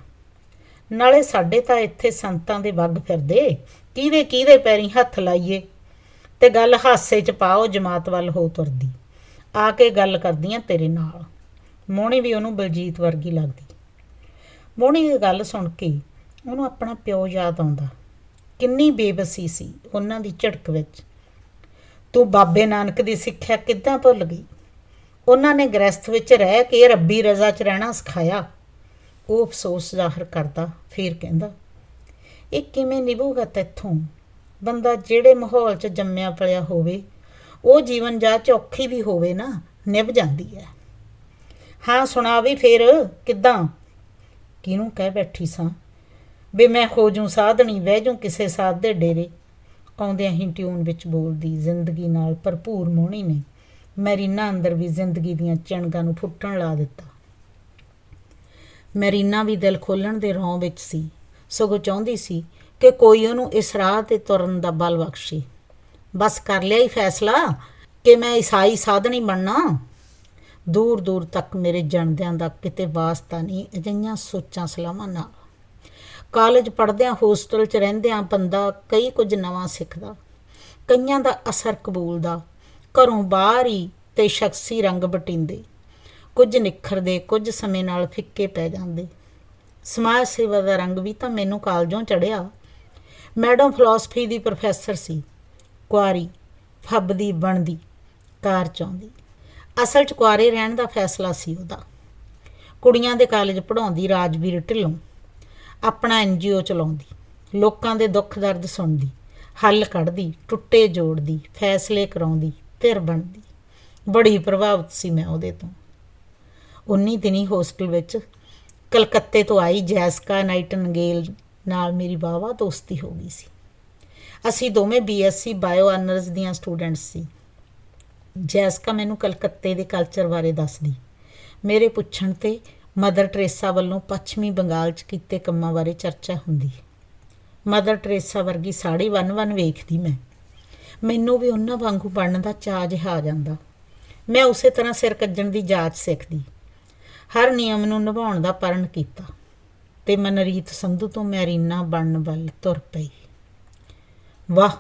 ਨਾਲੇ ਸਾਡੇ ਤਾਂ ਇੱਥੇ ਸੰਤਾਂ ਦੇ ਵੱਗ ਫਿਰਦੇ। ਕਿਹਦੇ ਕਿਹਦੇ ਪੈਰੀ ਹੱਥ ਲਾਈਏ? ਤੇ ਗੱਲ ਹਾਸੇ 'ਚ ਪਾਓ, ਜਮਾਤ ਵੱਲ ਹੋ ਤੁਰਦੀ। ਆ ਕੇ ਗੱਲ ਕਰਦੀਆਂ ਤੇਰੇ ਨਾਲ। ਮੋਹਣੀ ਵੀ ਉਹਨੂੰ ਬਲਜੀਤ ਵਰਗੀ ਲੱਗਦੀ। ਮੋਹਣੀ ਦੀ ਗੱਲ ਸੁਣ ਕੇ ਉਹਨੂੰ ਆਪਣਾ ਪਿਓ ਯਾਦ ਆਉਂਦਾ। ਕਿੰਨੀ ਬੇਬਸੀ ਸੀ ਉਹਨਾਂ ਦੀ ਝੜਕ ਵਿੱਚ। ਤੂੰ ਬਾਬੇ ਨਾਨਕ ਦੀ ਸਿੱਖਿਆ ਕਿੱਦਾਂ ਭੁੱਲ ਗਈ? ਉਹਨਾਂ ਨੇ ਗ੍ਰਸਥ ਵਿੱਚ ਰਹਿ ਕੇ ਰੱਬੀ ਰਜ਼ਾ 'ਚ ਰਹਿਣਾ ਸਿਖਾਇਆ। ਉਹ ਅਫਸੋਸ ਜ਼ਾਹਰ ਕਰਦਾ, ਫਿਰ ਕਹਿੰਦਾ, ਇਹ ਕਿਵੇਂ ਨਿਭੂਗਾ ਤੈਥੋਂ? ਬੰਦਾ ਜਿਹੜੇ ਮਾਹੌਲ 'ਚ ਜੰਮਿਆ ਪਲਿਆ ਹੋਵੇ, ਉਹ ਜੀਵਨ ਜਾਂ ਔਖੀ ਵੀ ਹੋਵੇ ਨਾ, ਨਿਭ ਜਾਂਦੀ ਹੈ। ਹਾਂ ਸੁਣਾ ਵੀ ਫੇਰ ਕਿੱਦਾਂ? ਕਿਹਨੂੰ ਕਹਿ ਬੈਠੀ ਸਾਂ? ਵੀ ਮੈਂ ਹੋ ਜੂ ਸਾਧਣੀ ਬਹਿ ਜੂ ਕਿਸੇ ਸਾਧ ਦੇ ਡੇਰੇ। ਆਉਂਦਿਆਂ ਹੀ ਟਿਊਨ ਵਿੱਚ ਬੋਲਦੀ, ਜ਼ਿੰਦਗੀ ਨਾਲ ਭਰਪੂਰ ਮੋਹਣੀ ਨੇ। ਮੈਰੀਨਾ ਅੰਦਰ ਵੀ ਜ਼ਿੰਦਗੀ ਦੀਆਂ ਚਿਣਗਾਂ ਨੂੰ ਫੁੱਟਣ ਲਾ ਦਿੱਤਾ। ਮੈਰੀਨਾ ਵੀ ਦਿਲ ਖੋਲਣ ਦੇ ਰੌਂ ਵਿੱਚ ਸੀ, ਸਗੋਂ ਚਾਹੁੰਦੀ ਸੀ ਕਿ ਕੋਈ ਉਹਨੂੰ ਇਸ ਰਾਹ ਤੇ ਤੁਰਨ ਦਾ ਬਲ ਬਖਸ਼ੀ। ਬਸ ਕਰ ਲਿਆ ਹੀ ਫੈਸਲਾ ਕਿ ਮੈਂ ਈਸਾਈ ਸਾਧਨੀ ਬਣਨਾ। ਦੂਰ ਦੂਰ ਤੱਕ ਮੇਰੇ ਜਣਦਿਆਂ ਦਾ ਕਿਤੇ ਵਾਸਤਾ ਨਹੀਂ, ਅਜਿਹੀਆਂ ਸੋਚਾਂ ਸਲਾਮਾਂ ਨਾਲ ਕਾਲਜ ਪੜ੍ਹਦਿਆਂ, ਹੋਸਟਲ 'ਚ ਰਹਿੰਦਿਆਂ ਬੰਦਾ ਕਈ ਕੁਝ ਨਵਾਂ ਸਿੱਖਦਾ। ਕਈਆਂ ਦਾ ਅਸਰ ਕਬੂਲਦਾ। ਘਰੋਂ ਬਾਹਰ ਹੀ ਤੇ ਸ਼ਖਸੀ ਰੰਗ ਬਟਿੰਦੇ। ਕੁਝ ਨਿਖਰਦੇ, ਕੁਝ ਸਮੇਂ ਨਾਲ ਫਿੱਕੇ ਪੈ ਜਾਂਦੇ। ਸਮਾਜ ਸੇਵਾ ਦਾ ਰੰਗ ਵੀ ਤਾਂ ਮੈਨੂੰ ਕਾਲਜੋਂ ਚੜਿਆ ਮੈਡਮ ਫਿਲਾਸਫੀ ਦੀ ਪ੍ਰੋਫੈਸਰ ਸੀ। ਕੁਆਰੀ, ਫੱਬਦੀ, ਬਣਦੀ, ਕਾਰ ਚਾਹੁੰਦੀ। ਅਸਲ 'ਚ ਕੁਆਰੇ ਰਹਿਣ ਦਾ ਫੈਸਲਾ ਸੀ ਉਹਦਾ। ਕੁੜੀਆਂ ਦੇ ਕਾਲਜ ਪੜਾਉਂਦੀ ਰਾਜਵੀਰ ਢਿੱਲੋਂ। ਆਪਣਾ ਐਨਜੀਓ ਚਲਾਉਂਦੀ, ਲੋਕਾਂ ਦੇ ਦੁੱਖ ਦਰਦ ਸੁਣਦੀ, ਹੱਲ ਕੱਢਦੀ, ਟੁੱਟੇ ਜੋੜਦੀ, ਫੈਸਲੇ ਕਰਾਉਂਦੀ ਧਿਰ ਬਣਦੀ। ਬੜੀ ਪ੍ਰਭਾਵਿਤ ਸੀ ਮੈਂ ਉਹਦੇ ਤੋਂ। 19 ਦਿਨੀ ਹੋਸਟਲ ਵਿੱਚ ਕਲਕੱਤੇ ਤੋਂ ਆਈ ਜੈਸਕਾ ਨਾਈਟਨਗੇਲ ਨਾਲ ਮੇਰੀ ਵਾਹਵਾ ਦੋਸਤੀ ਹੋ ਗਈ ਸੀ। ਅਸੀਂ ਦੋਵੇਂ ਬੀਐਸਸੀ ਬਾਇਓ ਆਨਰਸ ਦੀਆਂ ਸਟੂਡੈਂਟਸ ਸੀ। ਜੈਸਕਾ ਮੈਨੂੰ ਕਲਕੱਤੇ ਦੇ ਕਲਚਰ ਬਾਰੇ ਦੱਸਦੀ। ਮੇਰੇ ਪੁੱਛਣ ਤੇ ਮਦਰ ਟਰੇਸਾ ਵੱਲੋਂ ਪੱਛਮੀ ਬੰਗਾਲ 'ਚ ਕੀਤੇ ਕੰਮਾਂ ਬਾਰੇ ਚਰਚਾ ਹੁੰਦੀ। ਮਦਰ ਟਰੇਸਾ ਵਰਗੀ ਸਾੜੀ ਵਨ-ਵਨ ਵੇਖਦੀ ਮੈਂ। ਮੈਨੂੰ ਵੀ ਉਹਨਾਂ ਵਾਂਗੂ ਬਣਨ ਦਾ ਚਾਹ ਜਿਹਾ ਆ ਜਾਂਦਾ। ਮੈਂ ਉਸੇ ਤਰ੍ਹਾਂ ਸਿਰ ਕੱਜਣ ਦੀ ਜਾਚ ਸਿੱਖਦੀ। ਹਰ ਨਿਯਮ ਨੂੰ ਨਿਭਾਉਣ ਦਾ ਪਰਨ ਕੀਤਾ। ਤੇ ਮਨਰੀਤ ਸੰਧੂ ਤੋਂ ਮੈਰੀਨਾ ਬਣਨ ਵੱਲ ਤੁਰ ਪਈ। ਵਾਹ,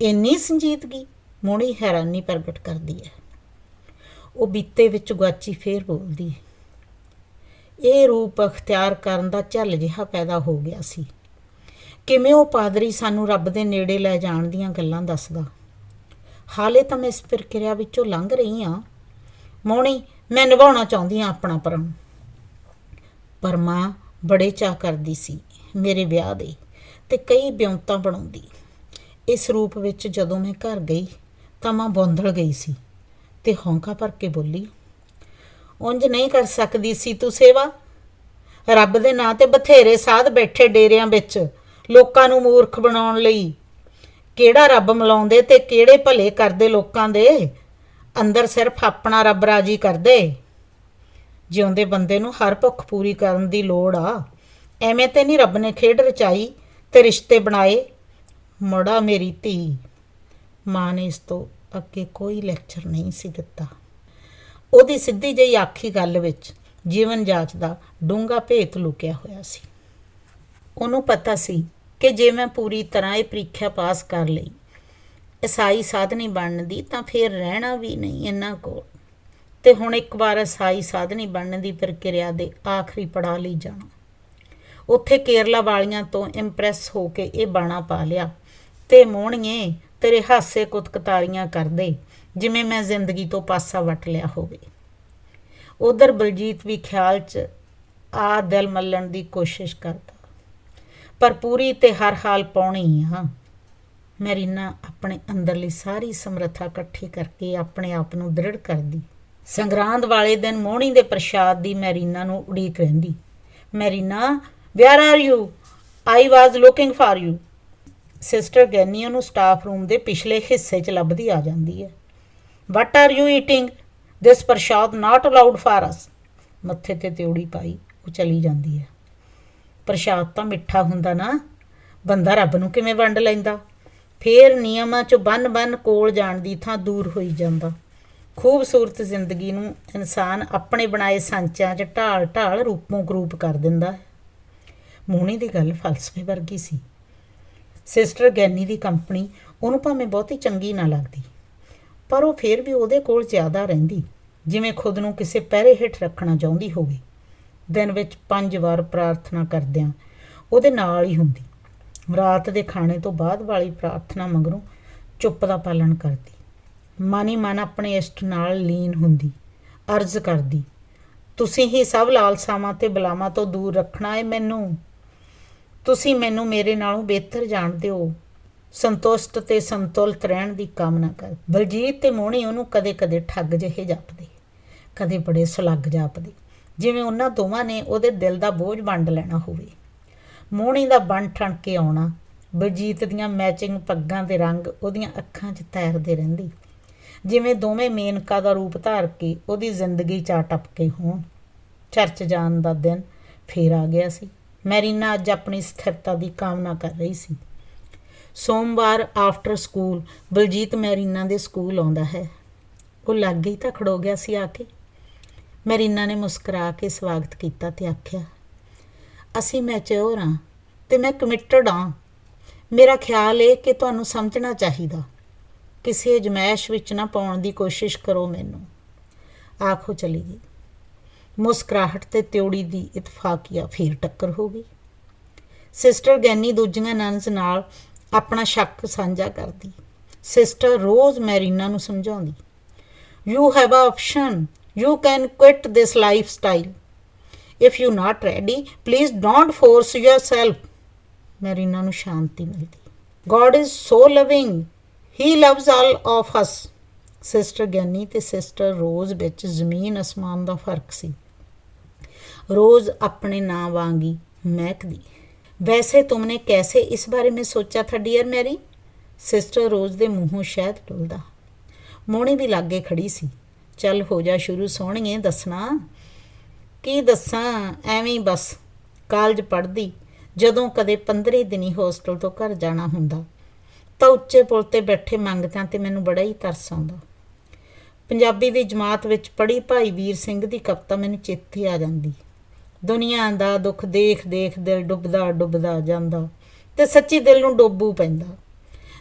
ਇੰਨੀ ਸੰਜੀਦਗੀ ਮੋਣੀ ਹੈਰਾਨੀ ਪ੍ਰਗਟ ਕਰਦੀ ਹੈ। ਉਹ ਬੀਤੇ ਵਿੱਚ ਗੁਆਚੀ ਫੇਰ ਬੋਲਦੀ ਹੈ, ਇਹ ਰੂਪ ਅਖਤਿਆਰ ਕਰਨ ਦਾ ਝੱਲ ਜਿਹਾ ਪੈਦਾ ਹੋ ਗਿਆ ਸੀ। ਕਿਵੇਂ ਉਹ ਪਾਦਰੀ ਸਾਨੂੰ ਰੱਬ ਦੇ ਨੇੜੇ ਲੈ ਜਾਣ ਦੀਆਂ ਗੱਲਾਂ ਦੱਸਦਾ? ਹਾਲੇ ਤਾਂ ਮੈਂ ਇਸ ਪ੍ਰਕਿਰਿਆ ਵਿੱਚੋਂ ਲੰਘ ਰਹੀ ਹਾਂ। ਮੋਣੀ, ਮੈਂ ਨਿਭਾਉਣਾ ਚਾਹੁੰਦੀ ਹਾਂ ਆਪਣਾ ਪਰਮ। ਪਰ ਮਾਂ ਬੜੇ ਚਾਹ ਕਰਦੀ ਸੀ ਮੇਰੇ ਵਿਆਹ ਦੇ ਤੇ ਕਈ ਬਿਉਂਤਾਂ ਬਣਾਉਂਦੀ। ਇਸ ਰੂਪ ਵਿੱਚ ਜਦੋਂ ਮੈਂ ਘਰ ਗਈ ਤਾਂ ਮਾਂ ਬੌਂਦਲ ਗਈ ਸੀ ਤੇ ਹੌਂਕਾ ਭਰ ਕੇ ਬੋਲੀ, ਉਂਝ ਨਹੀਂ ਕਰ ਸਕਦੀ ਸੀ ਤੂੰ ਸੇਵਾ। ਰੱਬ ਦੇ ਨਾਂ ਤੇ ਬਥੇਰੇ ਸਾਧ ਬੈਠੇ ਡੇਰਿਆਂ ਵਿੱਚ ਲੋਕਾਂ ਨੂੰ ਮੂਰਖ ਬਣਾਉਣ ਲਈ। ਕਿਹੜਾ ਰੱਬ ਮਿਲਾਉਂਦੇ ਤੇ ਕਿਹੜੇ ਭਲੇ ਕਰਦੇ ਲੋਕਾਂ ਦੇ? ਅੰਦਰ ਸਿਰਫ ਆਪਣਾ ਰੱਬ ਰਾਜੀ ਕਰਦੇ। ਜਿਉਂਦੇ ਬੰਦੇ ਨੂੰ ਹਰ ਭੁੱਖ ਪੂਰੀ ਕਰਨ ਦੀ ਲੋੜ ਆ। ਐਵੇਂ ਤੇ ਨਹੀਂ ਰੱਬ ਨੇ ਖੇਡ ਰਚਾਈ ਤੇ ਰਿਸ਼ਤੇ ਬਣਾਏ। ਮੜਾ ਮੇਰੀ ਧੀ। ਮਾਂ ਨੇ ਇਸ ਤੋਂ ਅੱਗੇ ਕੋਈ ਲੈਕਚਰ ਨਹੀਂ ਸੀ ਦਿੱਤਾ। ਉਹਦੀ ਸਿੱਧੀ ਜਿਹੀ ਆਖੀ ਗੱਲ ਵਿੱਚ ਜੀਵਨ ਜਾਚ ਦਾ ਡੂੰਘਾ ਭੇਤ ਲੁਕਿਆ ਹੋਇਆ ਸੀ। ਉਹਨੂੰ ਪਤਾ ਸੀ ਕਿ ਜੇ ਮੈਂ ਪੂਰੀ ਤਰ੍ਹਾਂ ਇਹ ਪ੍ਰੀਖਿਆ ਪਾਸ ਕਰ ਲਈ ਈਸਾਈ ਸਾਧਨੀ ਬਣਨ ਦੀ ਤਾਂ ਫੇਰ ਰਹਿਣਾ ਵੀ ਨਹੀਂ ਇਹਨਾਂ ਕੋਲ। ਤੇ ਹੁਣ ਇੱਕ ਵਾਰ ਅਸਾਈ ਸਾਧਨੀ ਬਣਨ ਦੀ ਪ੍ਰਕਿਰਿਆ ਦੇ ਆਖਰੀ ਪੜਾਅ ਲਈ ਜਾਣਾ। ਉੱਥੇ ਕੇਰਲਾ ਵਾਲੀਆਂ ਤੋਂ ਇੰਪ੍ਰੈਸ ਹੋ ਕੇ ਇਹ ਬਾਣਾ ਪਾ ਲਿਆ, ਤੇ ਮੋਹਣੀਏ, ਤੇਰੇ ਹਾਸੇ ਕੁਤਕਤਾਰੀਆਂ ਕਰਦੇ, ਜਿਵੇਂ ਮੈਂ ਜ਼ਿੰਦਗੀ ਤੋਂ ਪਾਸਾ ਵਟ ਲਿਆ ਹੋਵੇ। ਉਧਰ ਬਲਜੀਤ ਵੀ ਖਿਆਲ 'ਚ ਆ ਦਿਲ ਮੱਲਣ ਦੀ ਕੋਸ਼ਿਸ਼ ਕਰਦਾ, ਪਰ ਪੂਰੀ ਤੇ ਹਰ ਹਾਲ ਪਾਉਣੀ ਆ। ਮੈਰੀਨਾ ਆਪਣੇ ਅੰਦਰਲੀ ਸਾਰੀ ਸਮਰੱਥਾ ਇਕੱਠੀ ਕਰਕੇ ਆਪਣੇ ਆਪ ਨੂੰ ਦ੍ਰਿੜ ਕਰਦੀ। ਸੰਗਰਾਂਦ ਵਾਲੇ ਦਿਨ ਮੋਹਣੀ ਦੇ ਪ੍ਰਸ਼ਾਦ ਦੀ ਮੈਰੀਨਾ ਨੂੰ ਉਡੀਕ ਰਹਿੰਦੀ। Marina where are you I was looking for you sister Ginny ਉਹਨੂੰ ਸਟਾਫ ਰੂਮ ਦੇ ਪਿਛਲੇ ਹਿੱਸੇ 'ਚ ਲੱਭਦੀ ਆ ਜਾਂਦੀ ਹੈ। What are you eating this prasad not allowed for ਅਸ ਮੱਥੇ ਤੇ ਤਿਉੜੀ ਪਾਈ, ਉਹ ਚਲੀ ਜਾਂਦੀ ਹੈ। ਪ੍ਰਸ਼ਾਦ ਤਾਂ ਮਿੱਠਾ ਹੁੰਦਾ ਨਾ। ਬੰਦਾ ਰੱਬ ਨੂੰ ਕਿਵੇਂ ਵੰਡ ਲੈਂਦਾ? ਫੇਰ ਨਿਯਮਾਂ 'ਚ ਬੰਨ-ਬੰਨ ਕੋਲ ਜਾਣ ਦੀ ਥਾਂ ਦੂਰ ਹੋਈ ਜਾਂਦਾ। ਖੂਬਸੂਰਤ ਜ਼ਿੰਦਗੀ ਨੂੰ ਇਨਸਾਨ ਆਪਣੇ ਬਣਾਏ ਸਾਂਚਿਆਂ 'ਚ ਢਾਲ-ਢਾਲ ਰੂਪੋਂ ਗਰੂਪ ਕਰ ਦਿੰਦਾ ਹੈ। ਮੋਹਣੀ ਦੀ ਗੱਲ ਫਲਸਫੇ ਵਰਗੀ ਸੀ। ਸਿਸਟਰ ਗੈਨੀ ਦੀ ਕੰਪਨੀ ਉਹਨੂੰ ਭਾਵੇਂ ਬਹੁਤੀ ਚੰਗੀ ਨਾ ਲੱਗਦੀ, ਪਰ ਉਹ ਫੇਰ ਵੀ ਉਹਦੇ ਕੋਲ ਜ਼ਿਆਦਾ ਰਹਿੰਦੀ, ਜਿਵੇਂ ਖੁਦ ਨੂੰ ਕਿਸੇ ਪਹਿਰੇ ਹੇਠ ਰੱਖਣਾ ਚਾਹੁੰਦੀ ਹੋਵੇ। ਦਿਨ ਵਿੱਚ ਪੰਜ ਵਾਰ ਪ੍ਰਾਰਥਨਾ ਕਰਦਿਆਂ ਉਹਦੇ ਨਾਲ ਹੀ ਹੁੰਦੀ। ਰਾਤ ਦੇ ਖਾਣੇ ਤੋਂ ਬਾਅਦ ਵਾਲੀ ਪ੍ਰਾਰਥਨਾ ਮਗਰੋਂ ਚੁੱਪ ਦਾ ਪਾਲਣ ਕਰਦੀ। ਮਨ ਹੀ ਮਨ ਆਪਣੇ ਇਸ਼ਟ ਨਾਲ ਲੀਨ ਹੁੰਦੀ, ਅਰਜ਼ ਕਰਦੀ, ਤੁਸੀਂ ਹੀ ਸਭ ਲਾਲਸਾਵਾਂ ਤੇ ਬਲਾਵਾਂ ਤੋਂ ਦੂਰ ਰੱਖਣਾ ਹੈ ਮੈਨੂੰ। ਤੁਸੀਂ ਮੈਨੂੰ ਮੇਰੇ ਨਾਲੋਂ ਬਿਹਤਰ ਜਾਣਦੇ ਹੋ। ਸੰਤੁਸ਼ਟ ਤੇ ਸੰਤੁਲਿਤ ਰਹਿਣ ਦੀ ਕਾਮਨਾ ਕਰ। ਬਲਜੀਤ ਤੇ ਮੋਹਣੀ ਉਹਨੂੰ ਕਦੇ-ਕਦੇ ਠੱਗ ਜਿਹੇ ਜਾਪਦੇ, ਕਦੇ ਬੜੇ ਸੁਲੱਗ ਜਾਪਦੇ, ਜਿਵੇਂ ਉਹਨਾਂ ਦੋਵਾਂ ਨੇ ਉਹਦੇ ਦਿਲ ਦਾ ਬੋਝ ਵੰਡ ਲੈਣਾ ਹੋਵੇ। ਮੋਹਣੀ ਦਾ ਬਣ ਠਣ ਕੇ ਆਉਣਾ, ਬਲਜੀਤ ਦੀਆਂ ਮੈਚਿੰਗ ਪੱਗਾਂ ਦੇ ਰੰਗ ਉਹਦੀਆਂ ਅੱਖਾਂ 'ਚ ਤੈਰਦੇ ਰਹਿੰਦੀ। ਜਿਵੇਂ ਦੋਵੇਂ ਮੇਨਕਾ ਦਾ ਰੂਪ ਧਾਰ ਕੇ ਉਹਦੀ ਜ਼ਿੰਦਗੀ ਚਾ ਆ ਟਪਕੇ ਹੋਣ। ਚਰਚ ਜਾਣ ਦਾ ਦਿਨ ਫੇਰ ਆ ਗਿਆ ਸੀ। ਮੈਰੀਨਾ ਅੱਜ ਆਪਣੀ ਸਥਿਰਤਾ ਦੀ ਕਾਮਨਾ ਕਰ ਰਹੀ ਸੀ। ਸੋਮਵਾਰ ਆਫਟਰ ਸਕੂਲ ਬਲਜੀਤ ਮੈਰੀਨਾ ਦੇ ਸਕੂਲ ਆਉਂਦਾ ਹੈ। ਉਹ ਲੱਗੇ ਹੀ ਤਾਂ ਖੜੋ ਗਿਆ ਸੀ ਆ ਕੇ। ਮੈਰੀਨਾ ਨੇ ਮੁਸਕਰਾ ਕੇ ਸਵਾਗਤ ਕੀਤਾ ਤੇ ਆਖਿਆ, ਅਸੀਂ ਮੈਚਿਓਰ ਹਾਂ ਤੇ ਮੈਂ ਕਮਿਟਡ ਹਾਂ ਮੇਰਾ ਖਿਆਲ ਹੈ ਕਿ ਤੁਹਾਨੂੰ ਸਮਝਣਾ ਚਾਹੀਦਾ। ਕਿਸੇ ਅਜਮਾਇਸ਼ ਵਿੱਚ ਨਾ ਪਾਉਣ ਦੀ ਕੋਸ਼ਿਸ਼ ਕਰੋ ਮੈਨੂੰ। ਆਖੋ ਚਲੀ ਗਈ। ਮੁਸਕਰਾਹਟ ਤੇ ਤਿਉੜੀ ਦੀ ਇਤਫਾਕੀਆ ਫੇਰ ਟੱਕਰ ਹੋ ਗਈ। ਸਿਸਟਰ ਗੈਨੀ ਦੂਜੀਆਂ ਨਨਸ ਨਾਲ ਆਪਣਾ ਸ਼ੱਕ ਸਾਂਝਾ ਕਰਦੀ। ਸਿਸਟਰ ਰੋਜ਼ ਮੈਰੀਨਾ ਨੂੰ ਸਮਝਾਉਂਦੀ। You have a option you can quit this lifestyle if you not ready please don't force yourself. Marina ਨੂੰ ਸ਼ਾਂਤੀ ਮਿਲਦੀ। God is so loving he loves all of us sister Giani ਤੇ sister Rose ਵਿੱਚ ਜ਼ਮੀਨ ਅਸਮਾਨ ਦਾ ਫ਼ਰਕ ਸੀ। ਰੋਜ਼ ਆਪਣੇ ਨਾਂ ਵਾਂਗੀ ਮਹਿਕਦੀ। ਵੈਸੇ ਤੁਮਨੇ ਕੈਸੇ ਇਸ ਬਾਰੇ ਮੈਂ ਸੋਚਿਆ ਥਾ ਡੀਅਰ ਮੈਰੀ? ਸਿਸਟਰ ਰੋਜ਼ ਦੇ ਮੂੰਹੋਂ ਸ਼ਾਇਦ ਡੁੱਲਦਾ। ਮੋਣੀ ਵੀ ਲਾਗੇ ਖੜੀ ਸੀ। ਚੱਲ ਹੋ ਜਾ ਸ਼ੁਰੂ ਸੋਹਣੀਏ, ਦੱਸਣਾ? ਕੀ ਦੱਸਾਂ? ਐਵੇਂ ਹੀ ਬਸ। ਕਾਲਜ ਪੜ੍ਹਦੀ। ਜਦੋਂ ਕਦੇ 15 ਦਿਨੀ ਹੋਸਟਲ ਤੋਂ ਘਰ ਜਾਣਾ ਹੁੰਦਾ। ਤਾਂ ਉੱਚੇ ਪੁਲ ਤੇ ਬੈਠੇ ਮੰਗਦਿਆਂ ਤੇ ਮੈਨੂੰ ਬੜਾ ਹੀ ਤਰਸ ਆਉਂਦਾ। ਪੰਜਾਬੀ ਦੀ ਜਮਾਤ ਵਿੱਚ ਪੜ੍ਹੀ ਭਾਈ ਵੀਰ ਸਿੰਘ ਦੀ ਕਵਿਤਾ ਮੈਨੂੰ ਚੇਤੇ ਆ ਜਾਂਦੀ। ਦੁਨੀਆ ਦਾ ਦੁੱਖ ਦੇਖ ਦੇਖ, ਦਿਲ ਡੁੱਬਦਾ ਡੁੱਬਦਾ ਜਾਂਦਾ ਤੇ ਸੱਚੀ ਦਿਲ ਨੂੰ ਡੋਬੂ ਪੈਂਦਾ।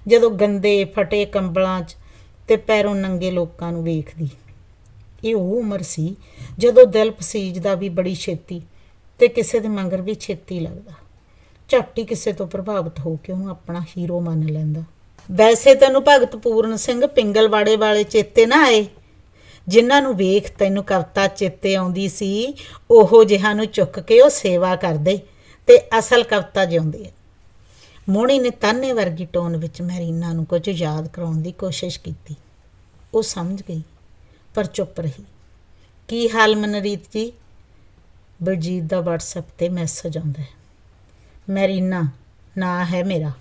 ਜਦੋਂ ਗੰਦੇ ਫਟੇ ਕੰਬਲਾਂ 'ਚ ਤੇ ਪੈਰੋਂ ਨੰਗੇ ਲੋਕਾਂ ਨੂੰ ਵੇਖਦੀ। ਇਹ ਉਹ ਉਮਰ ਸੀ ਜਦੋਂ ਦਿਲ ਪਸੀਜਦਾ ਵੀ ਬੜੀ ਛੇਤੀ ਤੇ ਕਿਸੇ ਦੇ ਮੰਗਰ ਵੀ ਛੇਤੀ ਲੱਗਦਾ। ਝੱਟ ਹੀ ਕਿਸੇ ਤੋਂ ਪ੍ਰਭਾਵਿਤ ਹੋ ਕੇ ਉਹਨੂੰ ਆਪਣਾ ਹੀਰੋ ਮੰਨ ਲੈਂਦਾ। ਵੈਸੇ ਤੈਨੂੰ ਭਗਤ ਪੂਰਨ ਸਿੰਘ ਪਿੰਗਲਵਾੜੇ ਵਾਲੇ ਚੇਤੇ ਨਾ ਆਏ? ਜਿਨ੍ਹਾਂ ਨੂੰ ਵੇਖ ਤੈਨੂੰ ਕਵਿਤਾ ਚੇਤੇ ਆਉਂਦੀ ਸੀ, ਉਹੋ ਜਿਹਾਂ ਨੂੰ ਚੁੱਕ ਕੇ ਉਹ ਸੇਵਾ ਕਰਦੇ ਤੇ ਅਸਲ ਕਵਿਤਾ ਜਿਉਂਦੀ ਹੈ ਮੋਣੀ ਨੇ ਤਾਨੇ ਵਰਗੀ ਟੋਨ ਵਿੱਚ ਮੈਰੀਨਾ ਨੂੰ ਕੁਝ ਯਾਦ ਕਰਾਉਣ ਦੀ ਕੋਸ਼ਿਸ਼ ਕੀਤੀ। ਉਹ ਸਮਝ ਗਈ, ਪਰ ਚੁੱਪ ਰਹੀ। ਕੀ ਹਾਲ ਮਨਰੀਤ ਜੀ? ਬਲਜੀਤ ਦਾ WhatsApp ਤੇ ਮੈਸੇਜ ਆਉਂਦਾ ਹੈ। ਮੈਰੀਨਾ, ਨਾਂ ਹੈ ਮੇਰਾ।